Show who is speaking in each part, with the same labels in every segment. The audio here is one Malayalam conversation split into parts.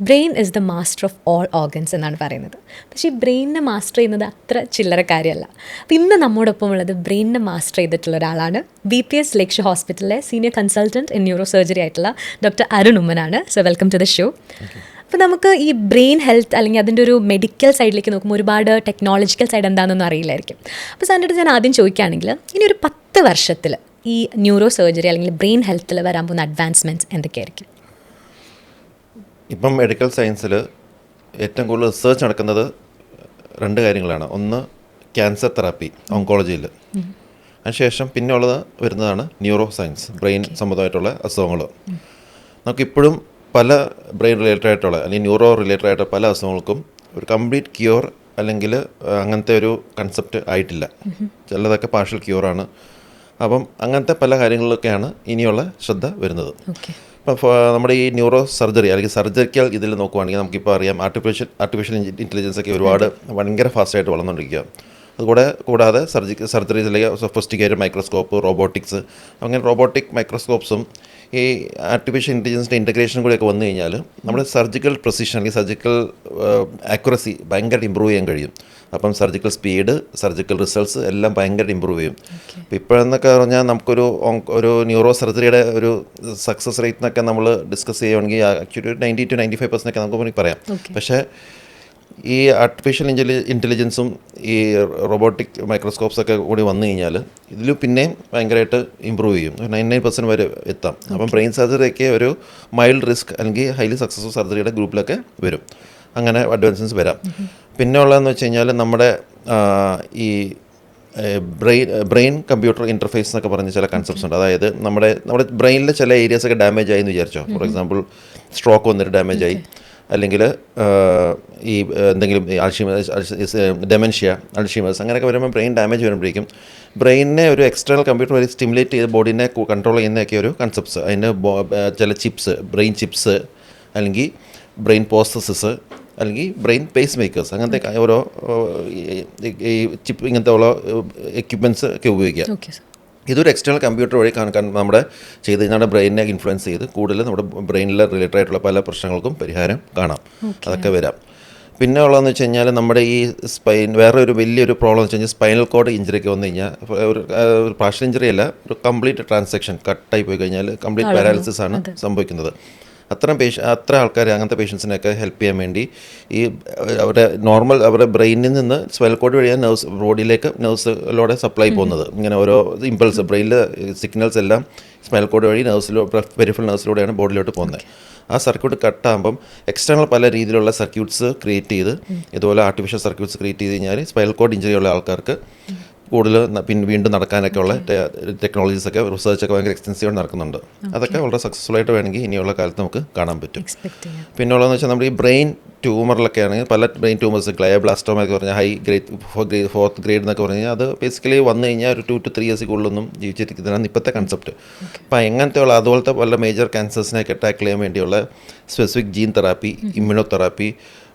Speaker 1: Brain is the master of all organs എന്നാണ് പറയുന്നത്. പക്ഷേ ഈ ബ്രെയിനിനെ മാസ്റ്റർ ചെയ്യുന്നത് അത്ര ചില്ലറ കാര്യമല്ല അപ്പം ഇന്ന് നമ്മോടൊപ്പം ഉള്ളത് ബ്രെയിനിനെ മാസ്റ്റർ ചെയ്തിട്ടുള്ള ഒരാളാണ്. ബി പി എസ് ലക്ഷ്യ ഹോസ്പിറ്റലിലെ senior consultant in neuro surgery ആയിട്ടുള്ള doctor Arun ഉമ്മനാണ്. So welcome to the show അപ്പോൾ നമുക്ക് ഈ ബ്രെയിൻ ഹെൽത്ത് അല്ലെങ്കിൽ അതിന്റെ ഒരു മെഡിക്കൽ സൈഡിലേക്ക് നോക്കുമ്പോൾ ഒരുപാട് ടെക്നോളജിക്കൽ സൈഡ് എന്താണെന്നൊന്നും അറിയില്ലായിരിക്കും. അപ്പോൾ സാറിന്റെ അടുത്ത് ഞാൻ ആദ്യം ചോദിക്കുകയാണെങ്കിൽ ഇനി ഒരു പത്ത് വർഷത്തിൽ ഈ ന്യൂറോ സർജറി അല്ലെങ്കിൽ ബ്രെയിൻ ഹെൽത്തിൽ വരാൻ പോകുന്ന അഡ്വാൻസ്മെന്റ്സ് എന്തൊക്കെയായിരിക്കും?
Speaker 2: ഇപ്പം മെഡിക്കൽ സയൻസിൽ ഏറ്റവും കൂടുതൽ റിസർച്ച് നടക്കുന്നത് രണ്ട് കാര്യങ്ങളാണ്. ഒന്ന് ക്യാൻസർ തെറാപ്പി ഓങ്കോളജിയിൽ അതിനുശേഷം പിന്നെ ഉള്ളത് വരുന്നതാണ് ന്യൂറോ സയൻസ് ബ്രെയിൻ സംബന്ധമായിട്ടുള്ള അസുഖങ്ങൾ നമുക്കിപ്പോഴും പല ബ്രെയിൻ റിലേറ്റഡ് ആയിട്ടുള്ള അല്ലെങ്കിൽ ന്യൂറോ റിലേറ്റഡ് ആയിട്ടുള്ള പല അസുഖങ്ങൾക്കും ഒരു കംപ്ലീറ്റ് ക്യൂർ അല്ലെങ്കിൽ അങ്ങനത്തെ ഒരു കൺസെപ്റ്റ് ആയിട്ടില്ല. ചിലതൊക്കെ പാർഷ്യൽ ക്യൂറാണ് അപ്പം അങ്ങനത്തെ പല കാര്യങ്ങളിലൊക്കെയാണ് ഇനിയുള്ള ശ്രദ്ധ വരുന്നത്. ഇപ്പോൾ നമ്മുടെ ഈ ന്യൂറോ സർജറി അല്ലെങ്കിൽ സർജറിക്കൽ ഇതിൽ നോക്കുവാണെങ്കിൽ നമുക്കിപ്പോൾ അറിയാം ആർട്ടിഫിഷ്യൽ ആർട്ടിഫിഷ്യൽ ഇന്റലിജൻസ് ഒക്കെ ഒരുപാട് ഭയങ്കര ഫാസ്റ്റായിട്ട് വളർന്നുകൊണ്ടിരിക്കുക. അതുകൂടെ കൂടാതെ സർജറി സർജറീസിലേക്ക് സൊഫിസ്റ്റിക്കേറ്റഡ് മൈക്രോസ്കോപ്പ് റോബോട്ടിക്സ് അങ്ങനെ റോബോട്ടിക് മൈക്രോസ്കോപ്സും ഈ ആർട്ടിഫിഷ്യൽ ഇന്റലിജൻസിന്റെ ഇന്റഗ്രേഷൻ കൂടിയൊക്കെ വന്നു കഴിഞ്ഞാൽ നമ്മുടെ സർജിക്കൽ പ്രൊസിഷൻ അല്ലെങ്കിൽ സർജിക്കൽ ആക്യുറസി ഭയങ്കരമായിട്ട് ഇമ്പ്രൂവ് ചെയ്യാൻ കഴിയും. അപ്പം സർജിക്കൽ സ്പീഡ് സർജിക്കൽ റിസൾട്ട്സ് എല്ലാം ഭയങ്കര ഇമ്പ്രൂവ് ചെയ്യും. അപ്പോൾ ഇപ്പോഴെന്നൊക്കെ പറഞ്ഞാൽ നമുക്കൊരു ഒരു ന്യൂറോ സർജറിയുടെ ഒരു സക്സസ് റേറ്റ് എന്നൊക്കെ നമ്മൾ ഡിസ്കസ് ചെയ്യുകയാണെങ്കിൽ ആക്ച്വലി ഒരു ninety to ninety five percent ഒക്കെ നമുക്ക് പറയാം. പക്ഷേ ഈ ആർട്ടിഫിഷ്യൽ ഇന്റലി ഇന്റലിജൻസും ഈ റോബോട്ടിക് മൈക്രോസ്കോപ്സ് ഒക്കെ കൂടി വന്നു കഴിഞ്ഞാൽ ഇതിൽ പിന്നെയും ഭയങ്കരമായിട്ട് ഇമ്പ്രൂവ് ചെയ്യും. നയൻ നയൻ പെർസെന്റ് വരെ എത്താം. അപ്പം ബ്രെയിൻ സർജറിയൊക്കെ ഒരു മൈൽഡ് റിസ്ക് അല്ലെങ്കിൽ ഹൈലി സക്സസ്ഫുൾ സർജറിയുടെ ഗ്രൂപ്പിലൊക്കെ വരും. അങ്ങനെ അഡ്വാൻസസ് വരാം. പിന്നെ ഉള്ളതെന്ന് വെച്ച് കഴിഞ്ഞാൽ നമ്മുടെ ഈ ബ്രെയിൻ ബ്രെയിൻ കമ്പ്യൂട്ടർ ഇന്റർഫേസ് എന്നൊക്കെ പറഞ്ഞ ചില കൺസെപ്റ്റ്സ് ഉണ്ട്. അതായത് നമ്മുടെ നമ്മുടെ ബ്രെയിനിലെ ചില ഏരിയാസ് ഒക്കെ ഡാമേജ് ആയി എന്ന് വിചാരിച്ചോ? ഫോർ എക്സാമ്പിൾ സ്ട്രോക്ക് വന്നിട്ട് ഡാമേജ് ആയി. അല്ലെങ്കിൽ ഈ എന്തെങ്കിലും അൾഷിമേഴ്സ് ഡെമൻഷ്യ അൾഷിമേഴ്സ് അങ്ങനെയൊക്കെ വരുമ്പോൾ ബ്രെയിൻ ഡാമേജ് വരുമ്പോഴേക്കും ബ്രെയിനിനെ ഒരു എക്സ്റ്റേണൽ കമ്പ്യൂട്ടർ വഴി സ്റ്റിമുലേറ്റ് ചെയ്ത് ബോഡീനെ കൺട്രോൾ ചെയ്യുന്നതൊക്കെ ഒരു കൺസെപ്റ്റ്സ് അതിന്റെ ചില ചിപ്സ് ബ്രെയിൻ ചിപ്സ് അല്ലെങ്കിൽ ബ്രെയിൻ പോസ്റ്റസസ് അല്ലെങ്കിൽ ബ്രെയിൻ പേസ് മേക്കേഴ്സ് അങ്ങനത്തെ ഓരോ ഈ- ചിപ്പ് ഇങ്ങനത്തെ ഉള്ള എക്യുപ്മെന്റ്സ് ഒക്കെ ഉപയോഗിക്കാം ഇതൊരു എക്സ്റ്റേണൽ കമ്പ്യൂട്ടർ വഴി കാണാൻ നമ്മുടെ ചെയ്ത് നമ്മുടെ ബ്രെയിനെ ഇൻഫ്ലുവൻസ് ചെയ്ത് കൂടുതൽ നമ്മുടെ ബ്രെയിനിൽ റിലേറ്റഡ് ആയിട്ടുള്ള പല പ്രശ്നങ്ങൾക്കും പരിഹാരം കാണാം. അതൊക്കെ വരാം. പിന്നെ ഉള്ളതെന്ന് വെച്ച് കഴിഞ്ഞാൽ നമ്മുടെ ഈ സ്പൈൻ വേറെ ഒരു വലിയൊരു പ്രോബ്ലം എന്ന് വെച്ച് കഴിഞ്ഞാൽ സ്പൈനൽ കോഡ് ഇഞ്ചറിയൊക്കെ വന്നു കഴിഞ്ഞാൽ ഒരു ഒരു പാർഷ്യൽ ഇഞ്ചറി അല്ല ഒരു കംപ്ലീറ്റ് ട്രാൻസാക്ഷൻ കട്ടായി പോയി കഴിഞ്ഞാൽ കംപ്ലീറ്റ് പാരാലിസിസ് ആണ് സംഭവിക്കുന്നത്. അത്തരം പേഷ്യ അത്ര ആൾക്കാർ അങ്ങനത്തെ പേഷ്യൻസിനെയൊക്കെ ഹെൽപ്പ് ചെയ്യാൻ വേണ്ടി ഈ അവരുടെ നോർമൽ അവരുടെ ബ്രെയിനിൽ നിന്ന് സ്വെൽ കോഡ് വഴിയാണ് നെർവ്സ് ബോഡിയിലേക്ക് നെർവ്സിലൂടെ സപ്ലൈ പോകുന്നത്. ഇങ്ങനെ ഓരോ ഇമ്പൾസ് ബ്രെയിനിലെ സിഗ്നൽസ് എല്ലാം സ്പെൽ കോഡ് വഴി നെർവ്സിലോ പെരിഫൽ നെർവ്സിലൂടെയാണ് ബോഡിയിലോട്ട് പോകുന്നത്. ആ സർക്യൂട്ട് കട്ടാകുമ്പം എക്സ്റ്റേണൽ പല രീതിയിലുള്ള സർക്യൂട്ട്സ് ക്രിയേറ്റ് ചെയ്ത് ഇതുപോലെ ആർട്ടിഫിഷ്യൽ സർക്യൂട്ട്സ് ക്രിയേറ്റ് ചെയ്ത് കഴിഞ്ഞാൽ സ്പൈൽ കോഡ് ഇഞ്ചറി ഉള്ള ആൾക്കാർക്ക് കൂടുതൽ പിന്നെ വീണ്ടും നടക്കാനൊക്കെ ഉള്ള ടെക്നോളജീസ് ഒക്കെ റിസർച്ച് ഒക്കെ ഭയങ്കര എക്സ്റ്റൻസീവ് നടക്കുന്നുണ്ട്. അതൊക്കെ വളരെ സക്സസ്ഫുൾ ആയിട്ട് വേണമെങ്കിൽ ഇനിയുള്ള കാലത്ത് നമുക്ക് കാണാൻ പറ്റും. പിന്നെ ഉള്ളതെന്ന് വെച്ചാൽ നമ്മുടെ ഈ ബ്രെയിൻ ട്യൂമറിലൊക്കെ ആണെങ്കിൽ പല ബ്രെയിൻ ട്യൂമേഴ്സ് ഗ്ലയബ്ലാസ്റ്റോമ ഒക്കെ പറഞ്ഞാൽ high grade grade fourth grade എന്നൊക്കെ പറഞ്ഞാൽ അത് ബേസിക്കലി വന്നു കഴിഞ്ഞാൽ ഒരു ടു ടു ത്രീ ഇയേഴ്സിക്കുള്ളൊന്നും ജീവിച്ചിരിക്കുന്നതാണ് ഇപ്പോഴത്തെ കൺസെപ്റ്റ് അപ്പോൾ എങ്ങനത്തെയുള്ള അതുപോലത്തെ പല മേജർ ക്യാൻസേഴ്സിനെയൊക്കെ ടാക്കിൾ ചെയ്യാൻ വേണ്ടിയുള്ള specific gene therapy immunotherapy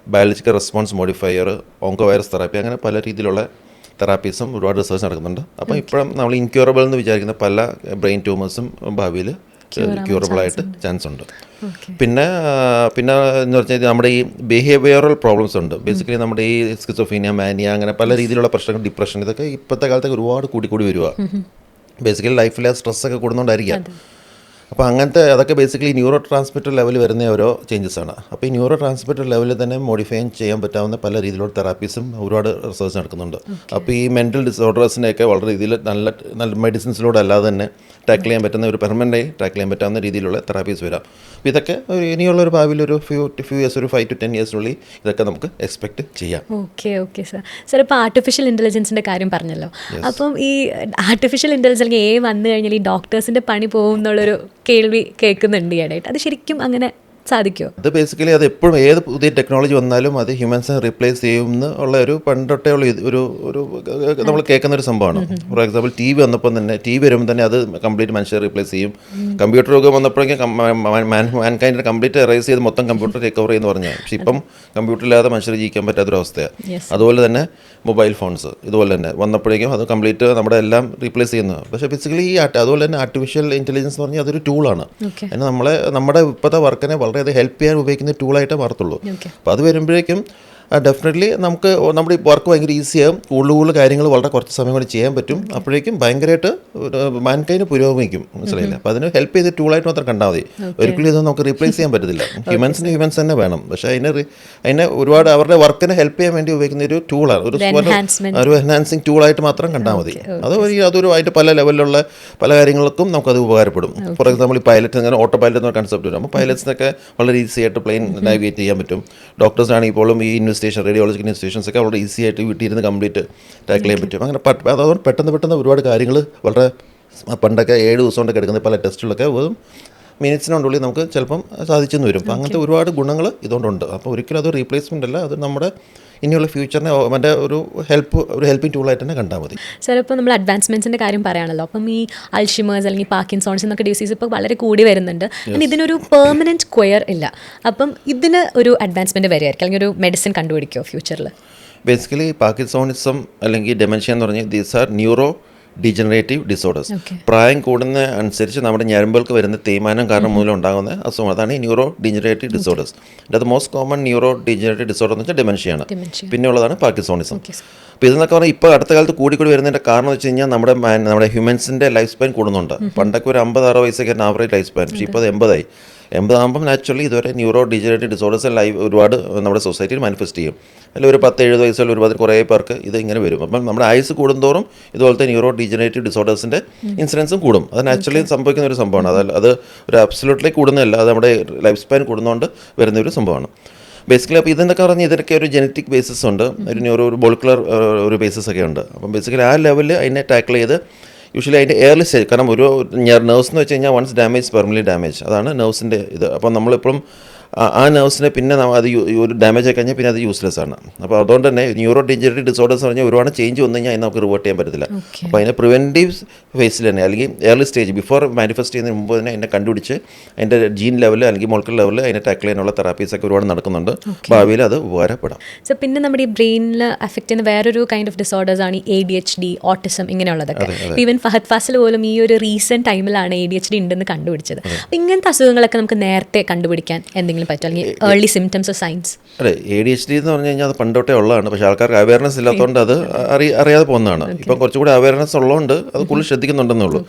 Speaker 2: biological response modifier oncovirus therapy അങ്ങനെ പല രീതിയിലുള്ള തെറാപ്പീസും ഒരുപാട് റിസർച്ച് നടക്കുന്നുണ്ട്. അപ്പോൾ ഇപ്പോഴും നമ്മൾ ഇൻക്യൂറബിൾ എന്ന് വിചാരിക്കുന്ന പല ബ്രെയിൻ ട്യൂമേഴ്സും ഭാവിയിൽ ക്യൂറബിൾ ആയിട്ട് ചാൻസ് ഉണ്ട്. പിന്നെ പിന്നെ എന്ന് പറഞ്ഞാൽ നമ്മുടെ ഈ ബിഹേവിയറൽ പ്രോബ്ലംസ് ഉണ്ട്. ബേസിക്കലി നമ്മുടെ ഈ സ്കിസോഫീനിയ മാനിയ അങ്ങനെ പല രീതിയിലുള്ള പ്രശ്നങ്ങൾ ഡിപ്രഷൻ ഇതൊക്കെ ഇപ്പോഴത്തെ കാലത്തൊക്കെ ഒരുപാട് കൂടി കൂടി വരിക ബേസിക്കലി ലൈഫിലെ സ്ട്രെസ്സൊക്കെ കൂടുന്നതുകൊണ്ടായിരിക്കാം അപ്പോൾ അങ്ങനത്തെ അതൊക്കെ ബേസിക്കലി ന്യൂറോ ട്രാൻസ്മിറ്റർ ലെവൽ വരുന്ന ഓരോ ചേഞ്ചസ് ആണ്. അപ്പോൾ ഈ ന്യൂറോ ട്രാൻസ്മിറ്റർ ലെവലിൽ തന്നെ മോഡിഫൈ ചെയ്യാൻ പറ്റാവുന്ന പല രീതിയിലുള്ള തെറാപ്പീസും ഒരുപാട് റിസർച്ച് നടക്കുന്നുണ്ട്. അപ്പോൾ ഈ മെന്റൽ ഡിസോർഡേഴ്സിനെയൊക്കെ വളരെ രീതിയിൽ നല്ല നല്ല മെഡിസിൻസിലൂടെ അല്ലാതെ തന്നെ ടാക്കിൾ ചെയ്യാൻ പറ്റുന്ന ഒരു പെർമനന്റായി ടാക്കിൾ ചെയ്യാൻ പറ്റാവുന്ന രീതിയിലുള്ള തെറാപ്പീസ് വരാം. അപ്പോൾ ഇതൊക്കെ ഒരു ഇനിയുള്ള ഒരു ഭാവിയിൽ ഒരു ഫ്യൂ ഫ്യൂ ഇയേഴ്സ് ഒരു ഫൈവ് ടു ടെൻ ഇയേഴ്സിനുള്ളിൽ ഇതൊക്കെ നമുക്ക് എക്സ്പെക്ട് ചെയ്യാം.
Speaker 1: ഓക്കെ ഓക്കെ സാർ സാർ ഇപ്പോൾ ആർട്ടിഫിഷ്യൽ ഇന്റലിജൻസിന്റെ കാര്യം പറഞ്ഞല്ലോ. അപ്പം ഈ ആർട്ടിഫിഷ്യൽ ഇന്റലിജൻസ് അല്ലെങ്കിൽ എ വന്നു കഴിഞ്ഞാൽ ഈ ഡോക്ടേഴ്സിന്റെ പണി പോകും എന്നുള്ളൊരു കേൾവി കേൾക്കുന്നുണ്ട് ഈയിടെയായിട്ട്. അത് ശരിക്കും അങ്ങനെ സാധിക്കുമോ
Speaker 2: അത് ബേസിക്കലി അത് എപ്പോഴും ഏത് പുതിയ ടെക്നോളജി വന്നാലും അത് ഹ്യൂമൻസിനെ റീപ്ലേസ് ചെയ്യുമെന്ന് ഉള്ള ഒരു പണ്ടൊട്ടേ ഉള്ള ഒരു ഒരു നമ്മൾ കേൾക്കുന്ന ഒരു സംഭവമാണ്. ഫോർ എക്സാമ്പിൾ ടി വി വന്നപ്പോൾ തന്നെ ടി വി വരുമ്പോൾ തന്നെ അത് കംപ്ലീറ്റ് മനുഷ്യരെ റീപ്ലേസ് ചെയ്യും. കമ്പ്യൂട്ടർ യുഗം വന്നപ്പോഴേക്കും മാൻകൈൻഡിനെ കംപ്ലീറ്റ് എറേസ് ചെയ്ത് മൊത്തം കമ്പ്യൂട്ടർ റിക്കവർ ചെയ്യുന്ന പറഞ്ഞാൽ പക്ഷേ ഇപ്പം കമ്പ്യൂട്ടർ ഇല്ലാതെ മനുഷ്യർ ജീവിക്കാൻ പറ്റാത്തൊരവസ്ഥയാണ്
Speaker 1: അവസ്ഥയാണ്.
Speaker 2: അതുപോലെ തന്നെ മൊബൈൽ ഫോൺസ് ഇതുപോലെ തന്നെ. വന്നപ്പോഴേക്കും അത് കംപ്ലീറ്റ് നമ്മുടെ എല്ലാം റീപ്ലേസ് ചെയ്യുന്നത് പക്ഷേ ബേസിക്കലി ഈ അതുപോലെ തന്നെ ആർട്ടിഫിഷ്യൽ ഇന്റലിജൻസ് എന്ന് പറഞ്ഞാൽ അതൊരു ടൂളാണ്. അതിന് നമ്മളെ നമ്മുടെ ഇപ്പോഴത്തെ വർക്കിനെ വളരെ അത് ഹെൽപ്പ് ചെയ്യാൻ ഉപയോഗിക്കുന്ന ടൂളായിട്ടേ മാറത്തുള്ളൂ. അപ്പോൾ അത് വരുമ്പോഴേക്കും ഡെഫിനറ്റ്ലി നമുക്ക് നമ്മുടെ ഈ വർക്ക് ഭയങ്കര ഈസിയാകും കൂടുതൽ കൂടുതൽ കാര്യങ്ങൾ വളരെ കുറച്ച് സമയം കൊണ്ട് ചെയ്യാൻ പറ്റും. അപ്പോഴേക്കും ഭയങ്കരമായിട്ട് മാൻകൈന് പുരോഗമിക്കും. മനസ്സിലായില്ല? അപ്പോൾ അതിന് ഹെൽപ്പ് ചെയ്ത് ടൂളായിട്ട് മാത്രം കണ്ടാൽ മതി. ഒരിക്കലും ഇതൊന്നും നമുക്ക് റീപ്ലേസ് ചെയ്യാൻ പറ്റത്തില്ല. ഹ്യൂമൻസിന് ഹ്യൂമൻസ് തന്നെ വേണം. പക്ഷേ അതിന് അതിനെ ഒരുപാട് അവരുടെ വർക്കിനെ ഹെൽപ്പ് ചെയ്യാൻ വേണ്ടി ഉപയോഗിക്കുന്ന ഒരു ടൂളാണ് ഒരു. ഒരു എൻഹാൻസിങ് ടൂളായിട്ട് മാത്രം കണ്ടാൽ മതി. അത് ഒരു അതൊരു അതിന്റെ പല ലെവലിലുള്ള പല കാര്യങ്ങൾക്കും നമുക്കത് ഉപകാരപ്പെടും. ഫോർ എക്സാമ്പിൾ ഈ പൈലറ്റ് അങ്ങനെ ഓട്ടോ പൈലറ്റ് എന്ന കൺസെപ്റ്റ് വരും അപ്പോൾ പൈലറ്റ്സിനൊക്കെ വളരെ ഈസി ആയിട്ട് പ്ലെയിൻ നാവിഗേറ്റ് ചെയ്യാൻ പറ്റും. ഡോക്ടേഴ്സ് ആണെങ്കിൽ ഇപ്പോഴും ഈ ഇൻവെസ്റ്റേഷൻ റേഡിയോളജിക്കൽ ഇൻവെസ്റ്റേഷൻസ് ഒക്കെ വളരെ ഈസി ആയിട്ട് വീട്ടിൽ ഇരുന്ന് കംപ്ലീറ്റ് ടാക്കിൾ ചെയ്യാൻ പറ്റും. അങ്ങനെ അതുകൊണ്ട് പെട്ടെന്ന് പെട്ടെന്ന് ഒരുപാട് കാര്യങ്ങൾ വളരെ പണ്ടൊക്കെ ഏഴ് ദിവസം കൊണ്ടൊക്കെ എടുക്കുന്ന പല ടെസ്റ്റുകളൊക്കെ വെറും മിനിറ്റ്സിനുള്ളിൽ നമുക്ക് ചിലപ്പം സാധിച്ചെന്ന് വരും. അപ്പോൾ അങ്ങനത്തെ ഒരുപാട് ഗുണങ്ങൾ ഇതുകൊണ്ടുണ്ട്. അപ്പോൾ ഒരിക്കലും അത് റീപ്ലേസ്മെന്റ് അല്ല. അത് നമ്മുടെ ഇനിയുള്ള ഫ്യൂച്ചറിനെ മറ്റേ ഒരു ഹെൽപ്പ് ഒരു ഹെൽപ്പിംഗ് ടൂളായിട്ട് തന്നെ കണ്ടാൽ മതി.
Speaker 1: സാർ ഇപ്പോൾ നമ്മൾ അഡ്വാൻസ്മെന്റ്സിന്റെ കാര്യം പറയുകയാണല്ലോ. അപ്പം ഈ അൾഷിമേഴ്സ് അല്ലെങ്കിൽ പാർക്കിൻസോൺസ് എന്നൊക്കെ ഡിസീസ് ഇപ്പോൾ വളരെ കൂടി വരുന്നുണ്ട്. പിന്നെ ഇതിനൊരു പെർമനന്റ് ക്വയർ ഇല്ല. അപ്പം ഇതിന് ഒരു അഡ്വാൻസ്മെന്റ് വരികയായിരിക്കും അല്ലെങ്കിൽ ഒരു മെഡിസിൻ കണ്ടുപിടിക്കുമോ ഫ്യൂച്ചറിൽ
Speaker 2: ബേസിക്കലി പാർക്കിൻസോണിസം അല്ലെങ്കിൽ ഡെമൻഷ്യ എന്ന് പറഞ്ഞാൽ these are neurodegenerative disorders പ്രായം കൂടുന്ന അനുസരിച്ച് നമ്മുടെ ഞരമ്പുകൾക്ക് വരുന്ന തേയ്മാനം കാരണം മൂലം ഉണ്ടാകുന്ന അസുഖം. അതാണ് ഈ ന്യൂറോ ഡിജനറേറ്റീവ് ഡിസോർഡേഴ്സ് അത് most common neurodegenerative disorder എന്ന് വെച്ചാൽ ഡെമൻഷ്യയാണ്. പിന്നെ ഉള്ളതാണ് പാർക്കിൻസോണിസം അപ്പോൾ ഇതെന്നൊക്കെ പറഞ്ഞാൽ ഇപ്പോൾ അടുത്ത കാലത്ത് കൂടി കൂടി വരുന്നതിന്റെ കാരണം എന്ന് വെച്ച് കഴിഞ്ഞാൽ നമ്മുടെ നമ്മുടെ ഹ്യൂമൻസിന്റെ ലൈഫ് സ്പാൻ കൂടുന്നുണ്ട് പണ്ടൊക്കെ ഒരു അമ്പത് അറുപത് വയസ്സൊക്കെ ആവറേജ് ലൈഫ് സ്പാൻ പക്ഷേ ഇപ്പോൾ അത് എൺപതായി. എൺപതാകുമ്പം നാച്ചുറലി ഇതുവരെ ന്യൂറോ ഡിജനറേറ്റീവ് ഡിസോർഡേഴ്സ് ലൈവ് ഒരുപാട് നമ്മുടെ സൊസൈറ്റിയിൽ മാനിഫെസ്റ്റ് ചെയ്യും. അതിൽ ഒരു പത്ത് എഴുപത് വയസ്സിൽ ഒരുപാട് കുറേ പേർക്ക് ഇത് ഇങ്ങനെ വരും. അപ്പം നമ്മുടെ ആയുസ് കൂടുന്തോറും ഇതുപോലത്തെ ന്യൂറോ ഡിജനറേറ്റീവ് ഡിസോർഡേഴ്സിന്റെ ഇൻസിഡൻസും കൂടും. അത് നാച്ചുറലി സംഭവിക്കുന്ന ഒരു സംഭവമാണ്. അത് അത് ഒരു അബ്സലൂട്ട്ലി കൂടുന്നതല്ല അത് നമ്മുടെ ലൈഫ് സ്പാൻ കൂടുന്നതുകൊണ്ട് വരുന്ന ഒരു സംഭവമാണ്. ബേസിക്കലി അപ്പോൾ ഇതെന്നൊക്കെ പറഞ്ഞാൽ ഇതിനൊക്കെ ഒരു ജനറ്റിക് ബേസിസ് ഉണ്ട്. ഒരു ന്യൂറോ ഒരു ബോളിക്കുലർ ഒരു ബേസിസ് ഒക്കെ ഉണ്ട്. അപ്പം ബേസിക്കലി ആ ലെവലിൽ അതിനെ ടാക്കിൾ ചെയ്ത് യൂഷ്വലി അതിന്റെ എയർലി സ്റ്റേജ് കാരണം ഒരു നെർവ്സ് എന്ന് വെച്ച് കഴിഞ്ഞാൽ വൺസ് ഡാമേജ് പെർമലി ഡാമേജ് അതാണ് നെർവ്സിന്റെ ഇത്. അപ്പം നമ്മളിപ്പം ആ- നെർവ്സിനെ പിന്നെ അത് ഒരു ഡാമേജ് ആയി കഴിഞ്ഞാൽ പിന്നെ അത് യൂസ്ലെസ് ആണ്. അപ്പോൾ അതുകൊണ്ട് തന്നെ ന്യൂറോ ഡെഞ്ചറി ഡിസോർഡേഴ്സ് പറഞ്ഞാൽ ഒരുപാട് ചേഞ്ച് വന്നു കഴിഞ്ഞാൽ അതിന് നമുക്ക് റിവേർട്ട് ചെയ്യാൻ പറ്റത്തില്ല. അപ്പോൾ അതിനെ പ്രിവെന്റീവ് ഫേസിൽ തന്നെ അല്ലെങ്കിൽ ഏർലി സ്റ്റേജ് ബിഫോർ മാനിഫെസ്റ്റ് ചെയ്യുന്നതിന് മുമ്പ് തന്നെ അതിനെ കണ്ടുപിടിച്ച് അതിന്റെ ജീൻ ലെവൽ അല്ലെങ്കിൽ മോൾക്കൽ ലെവൽ അതിനെ ടാക്കിൾ ചെയ്യാനുള്ള തെറാപ്പീസ് ഒക്കെ ഒരുപാട് നടക്കുന്നുണ്ട്. ഭാവിയിൽ അത് ഉപകാരപ്പെടാം.
Speaker 1: സോ പിന്നെ നമ്മുടെ ഈ ബ്രെയിനിൽ അഫക്റ്റ് ചെയ്യുന്ന വേറൊരു കൈൻഡ് ഓഫ് ഡിസോർഡേഴ്സ് ആണ് ഈ A D H D autism ഇങ്ങനെയുള്ളതൊക്കെ. Even Fahadh Faasil പോലും ഈ ഒരു റീസെന്റ് ടൈമിലാണ് എ ഡി എച്ച് ഡി ഉണ്ടെന്ന് കണ്ടുപിടിച്ചത്. അപ്പോൾ ഇങ്ങനത്തെ അസുഖങ്ങളൊക്കെ നമുക്ക് നേരത്തെ കണ്ടുപിടിക്കാൻ എന്തെങ്കിലും പറ്റും അല്ലെങ്കിൽ ഏർലി സിംറ്റംസ് സൈൻസ്
Speaker 2: അതെ എ ഡി എച്ച് ഡി എന്ന് പറഞ്ഞു കഴിഞ്ഞാൽ അത് പണ്ടോട്ടേ ഉള്ളതാണ്. പക്ഷേ ആൾക്കാർക്ക് അവയർനെസ് ഇല്ലാത്തതുകൊണ്ട് അത് അറി അറിയാതെ പോകുന്നതാണ്. ഇപ്പം കുറച്ചുകൂടി അവയർനെസ് ഉള്ളതുകൊണ്ട് അത് കൂടുതൽ ശ്രദ്ധിക്കുന്നുണ്ടെന്നേ ഉള്ളൂ.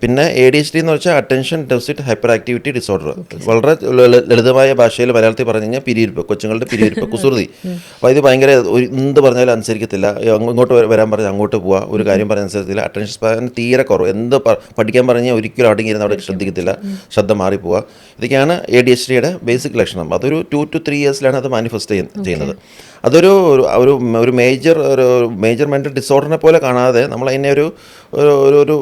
Speaker 2: പിന്നെ എ ഡി എച്ച് ഡി എന്ന് വെച്ചാൽ attention deficit hyperactivity disorder വളരെ ലളിതമായ ഭാഷയിൽ മലയാളത്തിൽ പറഞ്ഞു കഴിഞ്ഞാൽ പിരിയിരിപ്പ് കൊച്ചുങ്ങളുടെ പിരിയിരിപ്പ് കുസൃതി. അപ്പോൾ ഇത് ഭയങ്കര ഒരു എന്ത് പറഞ്ഞാലും അനുസരിക്കത്തില്ല. ഇങ്ങോട്ട് വരാൻ പറഞ്ഞാൽ അങ്ങോട്ട് പോവുക ഒരു കാര്യം പറഞ്ഞ അനുസരിക്കത്തില്ല. അറ്റൻഷൻ സ്പാൻ തീരെ കുറവ്. എന്ത് പഠിക്കാൻ പറഞ്ഞാൽ ഒരിക്കലും അടങ്ങിയിരുന്ന് അവിടെ ശ്രദ്ധിക്കത്തില്ല. ശ്രദ്ധ മാറിപ്പോവുക ഇതൊക്കെയാണ് എ ഡി എച്ച് ഡിയുടെ ബേസിക് ലക്ഷണം. അതൊരു ടു ടു ത്രീ ഇയേഴ്സിലാണ് അത് മാനിഫെസ്റ്റ് ചെയ്യുന്നത്. അതൊരു ഒരു- ഒരു ഒരു മേജർ ഒരു മേജർ മെന്റൽ ഡിസോർഡറിനെ പോലെ കാണാതെ നമ്മൾ അതിനെ ഒരു ഒരു ഒരു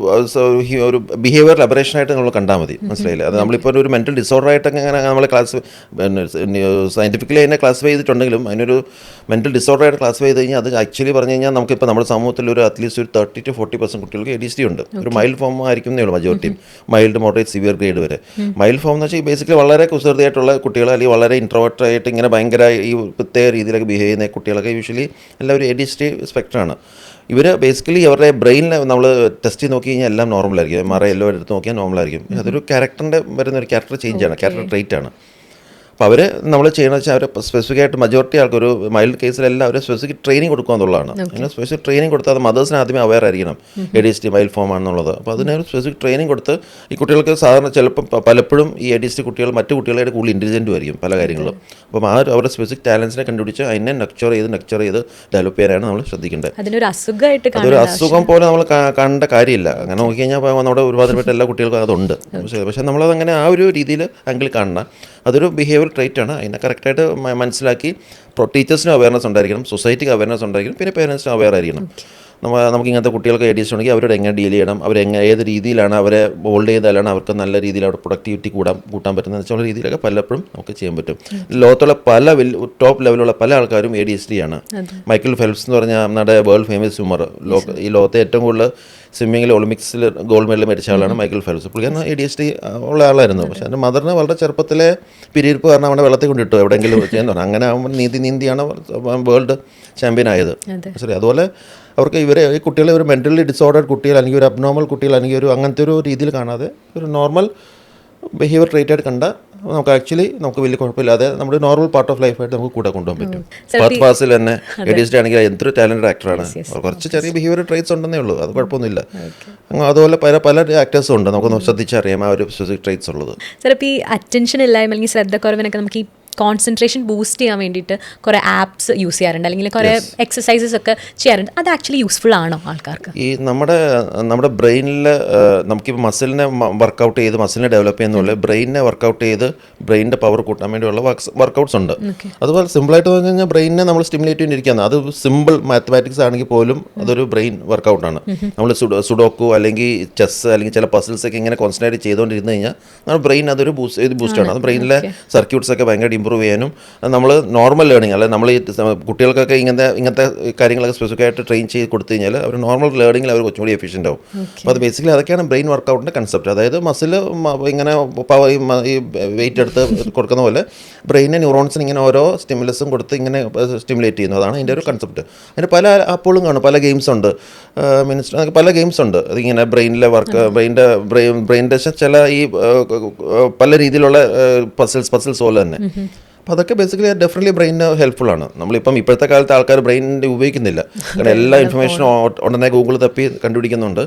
Speaker 2: ഒരു ബിഹേവിയർ ലബറേഷനായിട്ട് നമ്മൾ കണ്ടാൽ മതി. മനസ്സിലായില്ലേ? അത് നമ്മളിപ്പോൾ ഒരു മെന്റൽ ഡിസോർഡർ ആയിട്ടൊക്കെ അങ്ങനെ നമ്മൾ ക്ലാസ് സയന്റിഫിക്കലി അതിനെ ക്ലാസിഫൈ ചെയ്തിട്ടുണ്ടെങ്കിലും അതിനൊരു മെന്റൽ ഡിസോർഡർ ആയിട്ട് ക്ലാസിഫൈ ചെയ്ത് കഴിഞ്ഞാൽ അത് ആക്ച്വലി പറഞ്ഞു കഴിഞ്ഞാൽ നമുക്കിപ്പോൾ നമ്മുടെ സമൂഹത്തിൽ ഒരു അറ്റ്ലീസ്റ്റ് ഒരു തേർട്ടി ടു ഫോർട്ടി പെർസെന്റ് കുട്ടികൾക്ക് എ ഡി സി ഉണ്ട്. ഒരു മൈൽഡ് ഫോം ആയിരിക്കും എന്നേ ഉള്ളൂ മജോറിറ്റിയും മൈൽഡ് മോഡറേറ്റ് സിവിയർ ഗ്രേഡ് വരെ. മൈൽഡ് ഫോം എന്ന് വെച്ചാൽ ബേസിക്കലി വളരെ കുസൃതിയായിട്ടുള്ള കുട്ടികൾ അല്ലെങ്കിൽ വളരെ ഇൻട്രോവേർട്ട് ആയിട്ട് ഇങ്ങനെ ഭയങ്കര ഈ പ്രത്യേക രീതിയിലൊക്കെ ബിഹേവ് ചെയ്യുന്ന കുട്ടികളൊക്കെ യൂഷ്വലി എല്ലാവരും എ ഡി സി സ്പെക്ടറാണ് ഇവർ ബേസിക്കലി അവരുടെ ബ്രെയിനിൽ നമ്മൾ ടെസ്റ്റ് ചെയ്ത് നോക്കി കഴിഞ്ഞാൽ എല്ലാം നോർമലായിരിക്കും എം ആർ ഐ എല്ലാം എടുത്ത് നോക്കിയാൽ നോർമലായിരിക്കും അതൊരു ക്യാരക്ടറിന്റെ വരുന്ന ഒരു ക്യാരക്ടർ ആണ്. ക്യാരക്ടർ ട്രേറ്റ് ആണ്. അപ്പോൾ അവർ നമ്മൾ ചെയ്യണമെന്ന് വെച്ചാൽ അവർ സ്പെസിഫിക് ആയിട്ട് മജോറിറ്റി ആൾക്ക് ഒരു മൈൽഡ് കേസിലെല്ലാം അവർ സ്പെസിഫിക് ട്രെയിനിങ് കൊടുക്കുക എന്നുള്ളതാണ്. അങ്ങനെ സ്പെസിഫിക് ട്രെയിനിങ് കൊടുത്താൽ അത് മദേഴ്സിന് ആദ്യമേ അവയർ ആയിരിക്കണം. A D S T mild form ആണെന്നുള്ളത്. അപ്പോൾ അതിന് ഒരു സ്പെസിഫിക് ട്രെയിനിങ് കൊടുത്ത് ഈ കുട്ടികൾക്ക് സാധാരണ ചിലപ്പം പലപ്പോഴും ഈ എ ഡി എസ് ടി കുട്ടികൾ മറ്റു കുട്ടികളായിട്ട് കൂടുതൽ ഇന്റലിജന്റും ആയിരിക്കും പല കാര്യങ്ങളും അപ്പം ആ ഒരു അവരുടെ സ്പെസിഫിക് ടാലൻസിനെ കണ്ടുപിടിച്ച് അതിനെ നക്ചർ ചെയ്ത് നക്ചർ ചെയ്ത് ഡെവലപ്പ് ചെയ്യാനാണ് നമ്മൾ ശ്രദ്ധിക്കേണ്ടത്.
Speaker 1: അതിനൊരു അസുഖമായിട്ട്
Speaker 2: അതൊരു അസുഖം പോലെ നമ്മൾ കാണേണ്ട കാര്യമില്ല. അങ്ങനെ നോക്കിക്കഴിഞ്ഞാൽ നമ്മുടെ ഒരുപാടുപെട്ട എല്ലാ കുട്ടികൾക്കും അതുണ്ട്. പക്ഷേ പക്ഷേ നമ്മളത് അങ്ങനെ ആ ഒരു രീതിയിൽ ആംഗിൾ കാണണം. അതൊരു ബിഹേവിയർ ട്രേറ്റ് ആണ്. അതിനെ കറക്റ്റായിട്ട് മനസ്സിലാക്കി മനസ്സിലാക്കി ടീച്ചേഴ്സിന് അവയർനെസ് ഉണ്ടായിരിക്കണം. സൊസൈറ്റിക്ക് അവയർനെസ് ഉണ്ടായിരിക്കണം. പിന്നെ പേരൻസിന് അവയർ ആയിരിക്കണം. നമ്മൾ നമുക്ക് ഇങ്ങനത്തെ കുട്ടികൾക്ക് ഐഡിയസ് ഉണ്ടെങ്കിൽ അവരോട് എങ്ങനെ ഡീൽ ചെയ്യണം? അവരെങ്ങനെ ഏത് രീതിയിലാണ് അവരെ ഹോൾഡ് ചെയ്താലാണ് അവർക്ക് നല്ല രീതിയിൽ അവിടെ പ്രൊഡക്ടിവിറ്റി കൂടാൻ കൂട്ടാൻ പറ്റുന്നത് വെച്ചുള്ള രീതിയിലൊക്കെ പലപ്പോഴും നമുക്ക് ചെയ്യാൻ പറ്റും. ലോകത്തുള്ള പല ടോപ്പ് ലെവലുള്ള പല ആൾക്കാരും എ ഡി എസ് ഡി ആണ്. മൈക്കിൾ ഫെൽപ്സ് എന്ന് പറഞ്ഞാൽ നമ്മുടെ വേൾഡ് ഫേമസ് സ്വിമ്മർ ലോക ഈ ലോകത്തെ ഏറ്റവും കൂടുതൽ സ്വിമ്മിങ്ങിൽ ഒളിമ്പിക്സിൽ ഗോൾഡ് മെഡൽ മേടിച്ച ആളാണ് മൈക്കിൾ ഫെൽസ് പുള്ളിക്കാരൻ എ ഡി എസ് ടി ഉള്ള ആളായിരുന്നു. പക്ഷേ എന്റെ മദറിന് വളരെ ചെറുപ്പത്തിലെ പിരിയിരിപ്പ് കാരണം അവിടെ വെള്ളത്തിൽ കൊണ്ടിട്ടു. എവിടെയെങ്കിലും ചെയ്യുന്ന പറഞ്ഞു അങ്ങനെ ആകുമ്പോൾ നീന്തി നീന്തിയാണ് വേൾഡ് ചാമ്പ്യൻ ആയത്. ശരി അതുപോലെ അവർക്ക് ഇവരെ ഈ കുട്ടികളെ ഒരു മെന്റലി ഡിസോർഡേഡ് കുട്ടികൾ അല്ലെങ്കിൽ ഒരു അബ്നോർമൽ കുട്ടികൾ അല്ലെങ്കിൽ ഒരു അങ്ങനത്തെ ഒരു രീതിയിൽ കാണാതെ ഒരു നോർമൽ ബിഹേവിയർ ട്രീറ്റായിട്ട് കണ്ട നമുക്ക് ആക്ച്വലി നമുക്ക് വലിയ കുഴപ്പമില്ലാതെ നമ്മുടെ നോർമൽ പാർട്ട് ഓഫ് ലൈഫായിട്ട് നമുക്ക് കൂടെ കൊണ്ടുപോകാൻ പറ്റും.
Speaker 1: ഈ-
Speaker 2: ഫാസിൽ തന്നെ എഡിസ്റ്റ് ആണെങ്കിൽ എന്തൊരു ടാലന്റഡ് ആക്ടറാണ് കുറച്ച് ചെറിയ ബിഹേവിയർ ട്രേറ്റ്സ് ഉണ്ടെന്നേ ഉള്ളൂ. അത് കുഴപ്പമൊന്നുമില്ല. അതുപോലെ പല പല ആക്ടേഴ്സും ഉണ്ട്. നമുക്ക് ശ്രദ്ധിച്ചറിയാം ആ ഒരു സ്പെസിഫിക് ട്രേറ്റ്സ് ഉള്ളത്.
Speaker 1: ചിലപ്പോൾ ഈ അറ്റൻഷൻ ഇല്ലായ്മ അല്ലെങ്കിൽ ശ്രദ്ധക്കുറവിനൊക്കെ നമുക്ക് ഈ കോൺസെൻട്രേഷൻ ബൂസ്റ്റ് ചെയ്യാൻ വേണ്ടിയിട്ട് കുറേ ആപ്സ് യൂസ് ചെയ്യാറുണ്ട്. അല്ലെങ്കിൽ കുറേ എക്സസൈസസ് ഒക്കെ ചെയ്യാറുണ്ട്. അത് ആക്ച്വലി യൂസ്ഫുൾ ആണോ ആൾക്കാർക്ക്?
Speaker 2: ഈ നമ്മുടെ നമ്മുടെ ബ്രെയിനിൽ നമുക്കിപ്പോൾ മസിലിനെ വർക്കൗട്ട് ചെയ്ത് മസിലിനെ ഡെവലപ്പ് ചെയ്യുന്നുള്ള ബ്രെയിനിനെ വർക്കൗട്ട് ചെയ്ത് ബ്രെയിനിന്റെ പവർ കൂട്ടാൻ വേണ്ടിയുള്ള വർക്കൗട്ട്സ് ഉണ്ട്. അതുപോലെ സിമ്പിളായിട്ട് പറഞ്ഞു കഴിഞ്ഞാൽ ബ്രെയിനെ നമ്മൾ സ്റ്റിമുലേറ്റ് ചെയ്തിരിക്കുകയാണ് അത് സിമ്പിൾ മാത്തമാറ്റിക്സ് ആണെങ്കിൽ പോലും അതൊരു ബ്രെയിൻ വർക്കൗട്ടാണ് നമ്മൾ സുഡോക്കു അല്ലെങ്കിൽ ചെസ് അല്ലെങ്കിൽ ചില പസിൽസ് ഒക്കെ ഇങ്ങനെ കോൺസെൻട്രേറ്റ് ചെയ്തുകൊണ്ടിരുന്നു കഴിഞ്ഞാൽ നമ്മുടെ ബ്രെയിൻ അതൊരു ബൂസ്റ്റ് ബൂസ്റ്റാണ് അത് ബ്രെയിനിലെ സർക്യൂട്ട്സ് ഒക്കെ ഭയങ്കരമായിട്ട് ഇമ്പ്രൂവ് ചെയ്യാനും നമ്മൾ നോർമൽ ലേണിംഗ് അല്ലെ? നമ്മൾ ഈ കുട്ടികൾക്കൊക്കെ ഇങ്ങനത്തെ ഇങ്ങനത്തെ കാര്യങ്ങളൊക്കെ സ്പെസിഫിക് ആയിട്ട് ട്രെയിൻ ചെയ്ത് കൊടുത്തു കഴിഞ്ഞാൽ അവർ നോർമൽ ലേണിംഗിൽ അവർ കുറച്ചും കൂടി എഫിഷ്യന്റ് ആവും. അപ്പോൾ അത് ബേസിക്കലി അതൊക്കെയാണ് ബ്രെയിൻ വർക്കൗട്ടിന്റെ കൺസെപ്റ്റ് അതായത് മസിൽ ഇങ്ങനെ പവർ ഈ വെയിറ്റ് എടുത്ത് കൊടുക്കുന്ന പോലെ ബ്രെയിനിന് ന്യൂറോൺസിന് ഇങ്ങനെ ഓരോ സ്റ്റിമുലസും കൊടുത്ത് ഇങ്ങനെ സ്റ്റിമുലേറ്റ് ചെയ്യുന്നു. അതാണ് അതിന്റെ ഒരു കൺസെപ്റ്റ് അതിന് പല ആപ്പുകളും കാണും. പല ഗെയിംസ് ഉണ്ട്. മീൻസ് പല ഗെയിംസ് ഉണ്ട്. അതിങ്ങനെ ബ്രെയിനിലെ വർക്ക് ബ്രെയിന്റെ ബ്രെയിൻ ബ്രെയിന്റെ ചില ഈ പല രീതിയിലുള്ള പസിൽസ് പസിൽസ് പോലെ തന്നെ. അപ്പോൾ അതൊക്കെ ബേസിക്കലി ഡെഫിനറ്റ്ലി ബ്രെയിനിന് ഹെൽപ്ഫുൾ ആണ്. നമ്മളിപ്പം ഇപ്പോഴത്തെ കാലത്ത് ആൾക്കാർ ബ്രെയിനിന്റെ ഉപയോഗിക്കുന്നില്ല. കാരണം എല്ലാ ഇൻഫർമേഷനും ഉടനെ ഗൂഗിൾ തപ്പി കണ്ടുപിടിക്കുന്നുണ്ട്.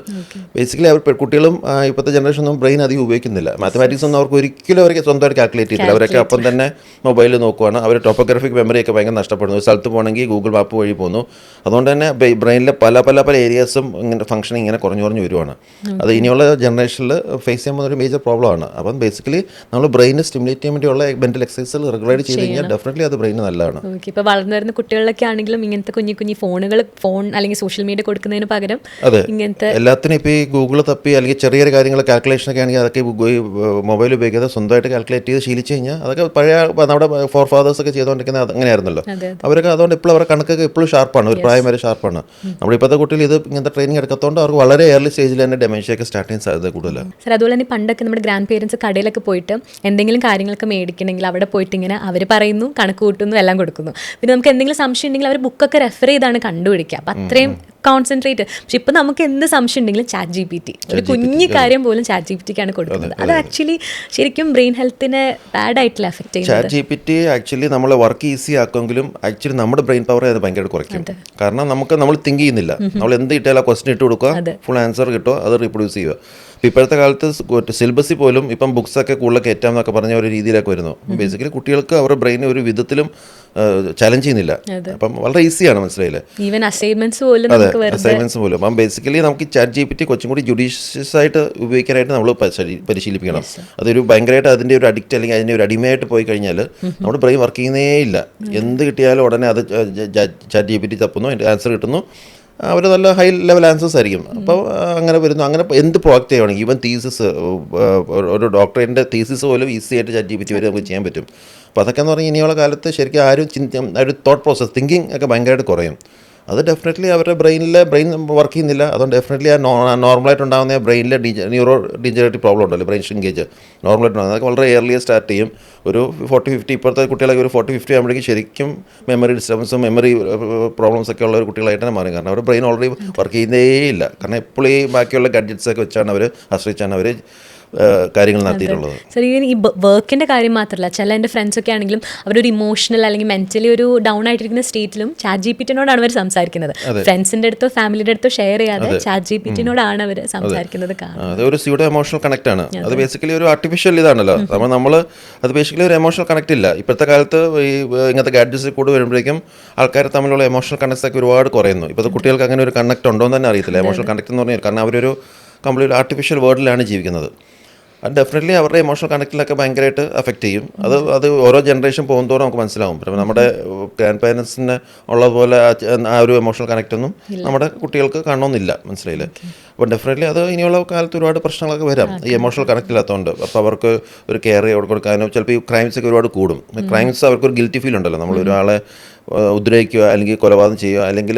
Speaker 2: ബേസിക്കലി അവർ കുട്ടികളും ഇപ്പോഴത്തെ ജനറേഷൻ ഒന്നും ബ്രെയിൻ അധികം ഉപയോഗിക്കുന്നില്ല. മാത്തമാറ്റിക്സ് ഒന്നും അവർക്ക് ഒരിക്കലും അവർക്ക് സ്വന്തമായിട്ട് കാൽക്കുലേറ്റ് ചെയ്തില്ല അവരൊക്കെ അപ്പം തന്നെ മൊബൈലിൽ നോക്കുവാണ്. അവർ ടോപ്പോഗ്രാഫിക് മെമ്മറി ഒക്കെ ഭയങ്കര നഷ്ടപ്പെടുന്നു. ഒരു സ്ഥലത്ത് പോകണമെങ്കിൽ ഗൂഗിൾ മാപ്പ് വഴി പോകുന്നു അതുകൊണ്ട് തന്നെ ബ്രെയിനിലെ പല പല പല ഏരിയാസും ഇങ്ങനെ ഫംഗ്ഷൻ ഇങ്ങനെ കുറഞ്ഞു കുറഞ്ഞു വരുവാണ്. അത് ഇനിയുള്ള ജനറേഷനിൽ ഫേസ് ചെയ്യാൻ പോകുന്ന ഒരു മേജർ പ്രോബ്ലമാണ് അപ്പം ബേസിക്കലി നമ്മൾ ബ്രെയിനെ സ്റ്റിമുലേറ്റ് ചെയ്യാൻ വേണ്ടിയുള്ള മെന്റൽ എക്സസൈസുകൾ റെഗുലറായിട്ട് ചെയ്ത് കഴിഞ്ഞാൽ ഡെഫിനറ്റ്ലി അത് ബ്രെയിന് നല്ലതാണ്.
Speaker 1: ഓക്കെ ഇപ്പോൾ വളർന്നു വരുന്ന കുട്ടികളിലൊക്കെ ആണെങ്കിലും ഇങ്ങനത്തെ കുഞ്ഞു കുഞ്ഞു ഫോണുകൾ ഫോൺ അല്ലെങ്കിൽ സോഷ്യൽ മീഡിയ കൊടുക്കുന്നതിന് പകരം
Speaker 2: അതെ.
Speaker 1: ഇങ്ങനത്തെ
Speaker 2: എല്ലാത്തിനും ഇപ്പോൾ ഈ ഗൂഗിൾ തപ്പി അല്ലെങ്കിൽ ചെറിയ ചെറിയ കാര്യങ്ങൾ കാൽക്കുലേഷൻ ഒക്കെ ആണെങ്കിൽ അതൊക്കെ മൊബൈൽ ഉപയോഗിക്കാതെ സ്വന്തമായിട്ട് കാൽക്കുലേറ്റ് ചെയ്ത് ശീലിച്ചു കഴിഞ്ഞാൽ അതൊക്കെ പഴയ നമ്മുടെ ഫോർ ഫാദേഴ്സ് ഒക്കെ ചെയ്തുകൊണ്ടിരിക്കുന്നത് അങ്ങനെയായിരുന്നല്ലോ. അവരൊക്കെ അതുകൊണ്ട് ഇപ്പോഴും അവരുടെ കണക്കൊക്കെ ഇപ്പോഴും ഷാർപ്പാണ് ഒരു പ്രായം വരെ ഷാർപ്പാണ് നമ്മുടെ ഇപ്പോഴത്തെ കുട്ടികൾ ഇത് ഇങ്ങനത്തെ ട്രെയിനിങ് എടുക്കത്തോണ്ട് അവർക്ക് വളരെ ഏർലി സ്റ്റേജിൽ തന്നെ ഡെമൻഷ്യ ഒക്കെ സ്റ്റാർട്ട് ചെയ്യാൻ സാധ്യത കൂടുതലാണ്.
Speaker 1: സാർ അതുപോലെ തന്നെ പണ്ടൊക്കെ നമ്മുടെ ഗ്രാൻഡ് പേരൻസ് കടയിലൊക്കെ പോയിട്ട് എന്തെങ്കിലും കാര്യങ്ങളൊക്കെ മേടിക്കണമെങ്കിൽ അവിടെ പോയിട്ട് ഇങ്ങനെ അവർ പറയുന്നു കണക്ക് കൂട്ടുന്നു എല്ലാം കൊടുക്കുന്നു. പിന്നെ നമുക്ക് എന്തെങ്കിലും സംശയം ഉണ്ടെങ്കിൽ അവർ ബുക്കൊക്കെ റെഫർ ചെയ്താണ് കണ്ടുപിടിക്കുക. അപ്പം അത്രയും കോൺസെൻട്രേറ്റ് പക്ഷെ ഇപ്പം നമുക്ക് എന്ത് സംശയം ഉണ്ടെങ്കിലും ചാറ്റ് ജി പി ടി ഒരു കുഞ്ഞു കാര്യം പോലും ചാറ്റ് ജി പി ടിക്കാണ് കൊടുക്കുന്നത്. അത് ആക്ച്വലി ശരിക്കും ബ്രെയിൻ ഹെൽത്തിനെ ബാഡ് ആയിട്ടില്ല എഫക്ട് ചെയ്യുന്നത്.
Speaker 2: Chat G P T actually നമ്മളെ വർക്ക് ഈസി ആക്കുമെങ്കിലും ആക്ച്വലി നമ്മുടെ ബ്രെയിൻ പവർ അത് ഭയങ്കരമായിട്ട് കുറയ്ക്കും. കാരണം നമുക്ക് നമ്മൾ തിങ്ക് ചെയ്യുന്നില്ല. നമ്മൾ എന്ത് കിട്ടിയാലും ആ ക്വസ്റ്റൻ ഇട്ട് കൊടുക്കുക. ഫുൾ ആൻസർ കിട്ടുക. അത് റീപ്രൊഡ്യൂസ് ചെയ്യുക. ഇപ്പോഴത്തെ കാലത്ത് സിലബസിൽ പോലും ഇപ്പം ബുക്സൊക്കെ കൂടുതൽ കയറ്റാം എന്നൊക്കെ പറഞ്ഞ ഒരു രീതിയിലൊക്കെ വരുന്നു. ബേസിക്കലി കുട്ടികൾക്ക് അവരുടെ ബ്രെയിൻ ഒരു വിധത്തിലും ചലഞ്ച് ചെയ്യുന്നില്ല. അപ്പം വളരെ ഈസിയാണ് മനസ്സിലായില്ലേ?
Speaker 1: ഈവൻ അസൈൻമെന്റ്സ് പോലും
Speaker 2: അസൈൻമെന്റ്സ് പോലും. അപ്പം ബേസിക്കലി നമുക്ക് ചാറ്റ് ജി പി ടി കുറച്ചും കൂടി ജുഡീഷ്യസ് ആയിട്ട് ഉപയോഗിക്കാനായിട്ട് നമ്മൾ പരിശീലിപ്പിക്കണം. അതൊരു ഭയങ്കരമായിട്ട് അതിന്റെ ഒരു അഡിക്റ്റ് അല്ലെങ്കിൽ അതിന്റെ ഒരു അടിമയായിട്ട് പോയി കഴിഞ്ഞാൽ നമ്മുടെ ബ്രെയിൻ വർക്ക് ചെയ്യുന്നേ ഇല്ല. എന്ത് കിട്ടിയാലും ഉടനെ അത് ചാറ്റ് ജി പി ടി തപ്പുന്നു ആൻസർ കിട്ടുന്നു. അവർ നല്ല ഹൈ ലെവൽ ആൻസേഴ്സ് ആയിരിക്കും. അപ്പോൾ അങ്ങനെ വരുന്നു. അങ്ങനെ എന്ത് പ്രോജക്റ്റ് ചെയ്യുവാണെങ്കിൽ ഈവൻ തീസിസ് ഒരു ഡോക്ടറിന്റെ തീസിസ് പോലും ഈസി ആയിട്ട് ചാറ്റ് ജി പി വരെ നമുക്ക് ചെയ്യാൻ പറ്റും. അപ്പോൾ അതൊക്കെ എന്ന് പറഞ്ഞാൽ ഇനിയുള്ള കാലത്ത് ശരിക്കും ആരും ചിന്ത ഒരു തോട്ട് പ്രോസസ് തിങ്കിങ് ഒക്കെ ഭയങ്കരമായിട്ട് കുറയും. അത് ഡെഫിനറ്റ്ലി അവരുടെ ബ്രെയിനിലെ ബ്രെയിൻ വർക്ക് ചെയ്യുന്നില്ല. അതുകൊണ്ട് ഡെഫിനറ്റ്ലി ആ നോർമലായിട്ട് ഉണ്ടാകുന്ന ബ്രെയിനിലെ ഡിജ ന്യൂറോ ഡിജനറേറ്റീവ് പ്രോബ്ലം ഉണ്ടല്ലോ ബ്രെയിൻ ഷിങ്കേജ് നോർമലായിട്ട് ഉണ്ടാകുന്നത് അതൊക്കെ വളരെ എയർലിയർ സ്റ്റാർട്ട് ചെയ്യും. ഒരു ഫോർട്ടി ഫിഫ്റ്റി ഇപ്പോഴത്തെ കുട്ടികളൊക്കെ ഒരു ഫോർട്ടി ഫിഫ്റ്റി ആകുമ്പോഴേക്കും ശരിക്കും മെമ്മറി ഡിസ്റ്റർബൻസും മെമ്മറി പ്രോബ്ലംസ് ഒക്കെ ഉള്ള ഒരു കുട്ടികളായിട്ട് തന്നെ മാറും. കാരണം അവർ ബ്രെയിൻ ഓൾറെഡി വർക്ക് ചെയ്യുന്നേ ഇല്ല കാരണം എപ്പോഴും ഈ ബാക്കിയുള്ള ഗഡ്ജറ്റ്സ് ഒക്കെ വെച്ചാണ് അവർ ആശ്രയിച്ചാണ് അവർ കാര്യങ്ങൾ നടത്തിയിട്ടുള്ളത്.
Speaker 1: സർ ഈ വർക്കിന്റെ കാര്യം മാത്രമല്ല ചില എന്റെ ഫ്രണ്ട്സ് ഒക്കെ ആണെങ്കിലും അവരൊരു ഇമോഷണൽ അല്ലെങ്കിൽ മെന്റലി ഒരു ഡൗൺ ആയിട്ടിരിക്കുന്ന സ്റ്റേറ്റിലും ചാറ്റ് ജി പി ടിനോടാണ് അവർ സംസാരിക്കുന്നത്. ഫ്രണ്ട്സിന്റെ അടുത്തോ ഫാമിലിയുടെ അടുത്തോ ഷെയർ ചെയ്യാതെ ചാറ്റ് ജി പി ടിനോടാണ് അവർ സംസാരിക്കുന്നത്
Speaker 2: അത് ഒരു സ്യൂഡോ എമോഷണൽ കണക്ട് ആണ്. അത് ബേസിക്കലി ഒരു ആർട്ടിഫിഷ്യൽ ഇതാണല്ലോ. നമ്മൾ നമ്മൾ അത് ബേസിക്കലി ഒരു എമോഷണൽ കണക്ട് ഇല്ല. ഇപ്പോഴത്തെ കാലത്ത് ഈ ഇങ്ങനത്തെ ഗാഡ്ജറ്റ്സ് കൂടെ വരുമ്പോഴേക്കും ആൾക്കാർ തമ്മിലുള്ള എമോഷണൽ കണക്ട്സ് ഒക്കെ ഒരുപാട് കുറയുന്നു. ഇപ്പോഴത്തെ കുട്ടികൾക്ക് അങ്ങനെ ഒരു കണക്ട് ഉണ്ടോ എന്ന് തന്നെ അറിയത്തില്ല. എമോഷണൽ കണക്ട് എന്ന് പറഞ്ഞാൽ കാരണം അവരൊരു കംപ്ലീറ്റ് ആർട്ടിഫിഷ്യൽ വേൾഡിലാണ് ജീവിക്കുന്നത്. അത് ഡെഫിനറ്റ്ലി അവരുടെ ഇമോഷണൽ കണക്റ്റിലൊക്കെ ഭയങ്കരമായിട്ട് അഫക്റ്റ് ചെയ്യും. അത് അത് ഓരോ ജനറേഷൻ പോകുന്നതോറും നമുക്ക് മനസ്സിലാവും. പിന്നെ നമ്മുടെ ഗ്രാൻഡ് പാരൻസിന് ഉള്ളതുപോലെ ആ ആ ഒരു ഇമോഷണൽ കണക്റ്റ് ഒന്നും നമ്മുടെ കുട്ടികൾക്ക് കാണണമെന്നില്ല മനസ്സിലായില്ലേ? അപ്പോൾ ഡെഫിനറ്റ്ലി അത് ഇനിയുള്ള കാലത്ത് ഒരുപാട് പ്രശ്നങ്ങളൊക്കെ വരാം. ഈ ഇമോഷണൽ കണക്റ്റ് ഇല്ലാത്തതുകൊണ്ട് അപ്പോൾ അവർക്ക് ഒരു കെയർ കൊടുക്കാനോ ചിലപ്പോൾ ഈ ക്രൈംസ് ഒക്കെ ഒരുപാട് കൂടും. ക്രൈംസ് അവർക്കൊരു ഗിൽറ്റി ഫീൽ ഉണ്ടല്ലോ. നമ്മൾ ഒരാളെ ഉദ്രവിക്കുക അല്ലെങ്കിൽ കൊലപാതകം ചെയ്യുക അല്ലെങ്കിൽ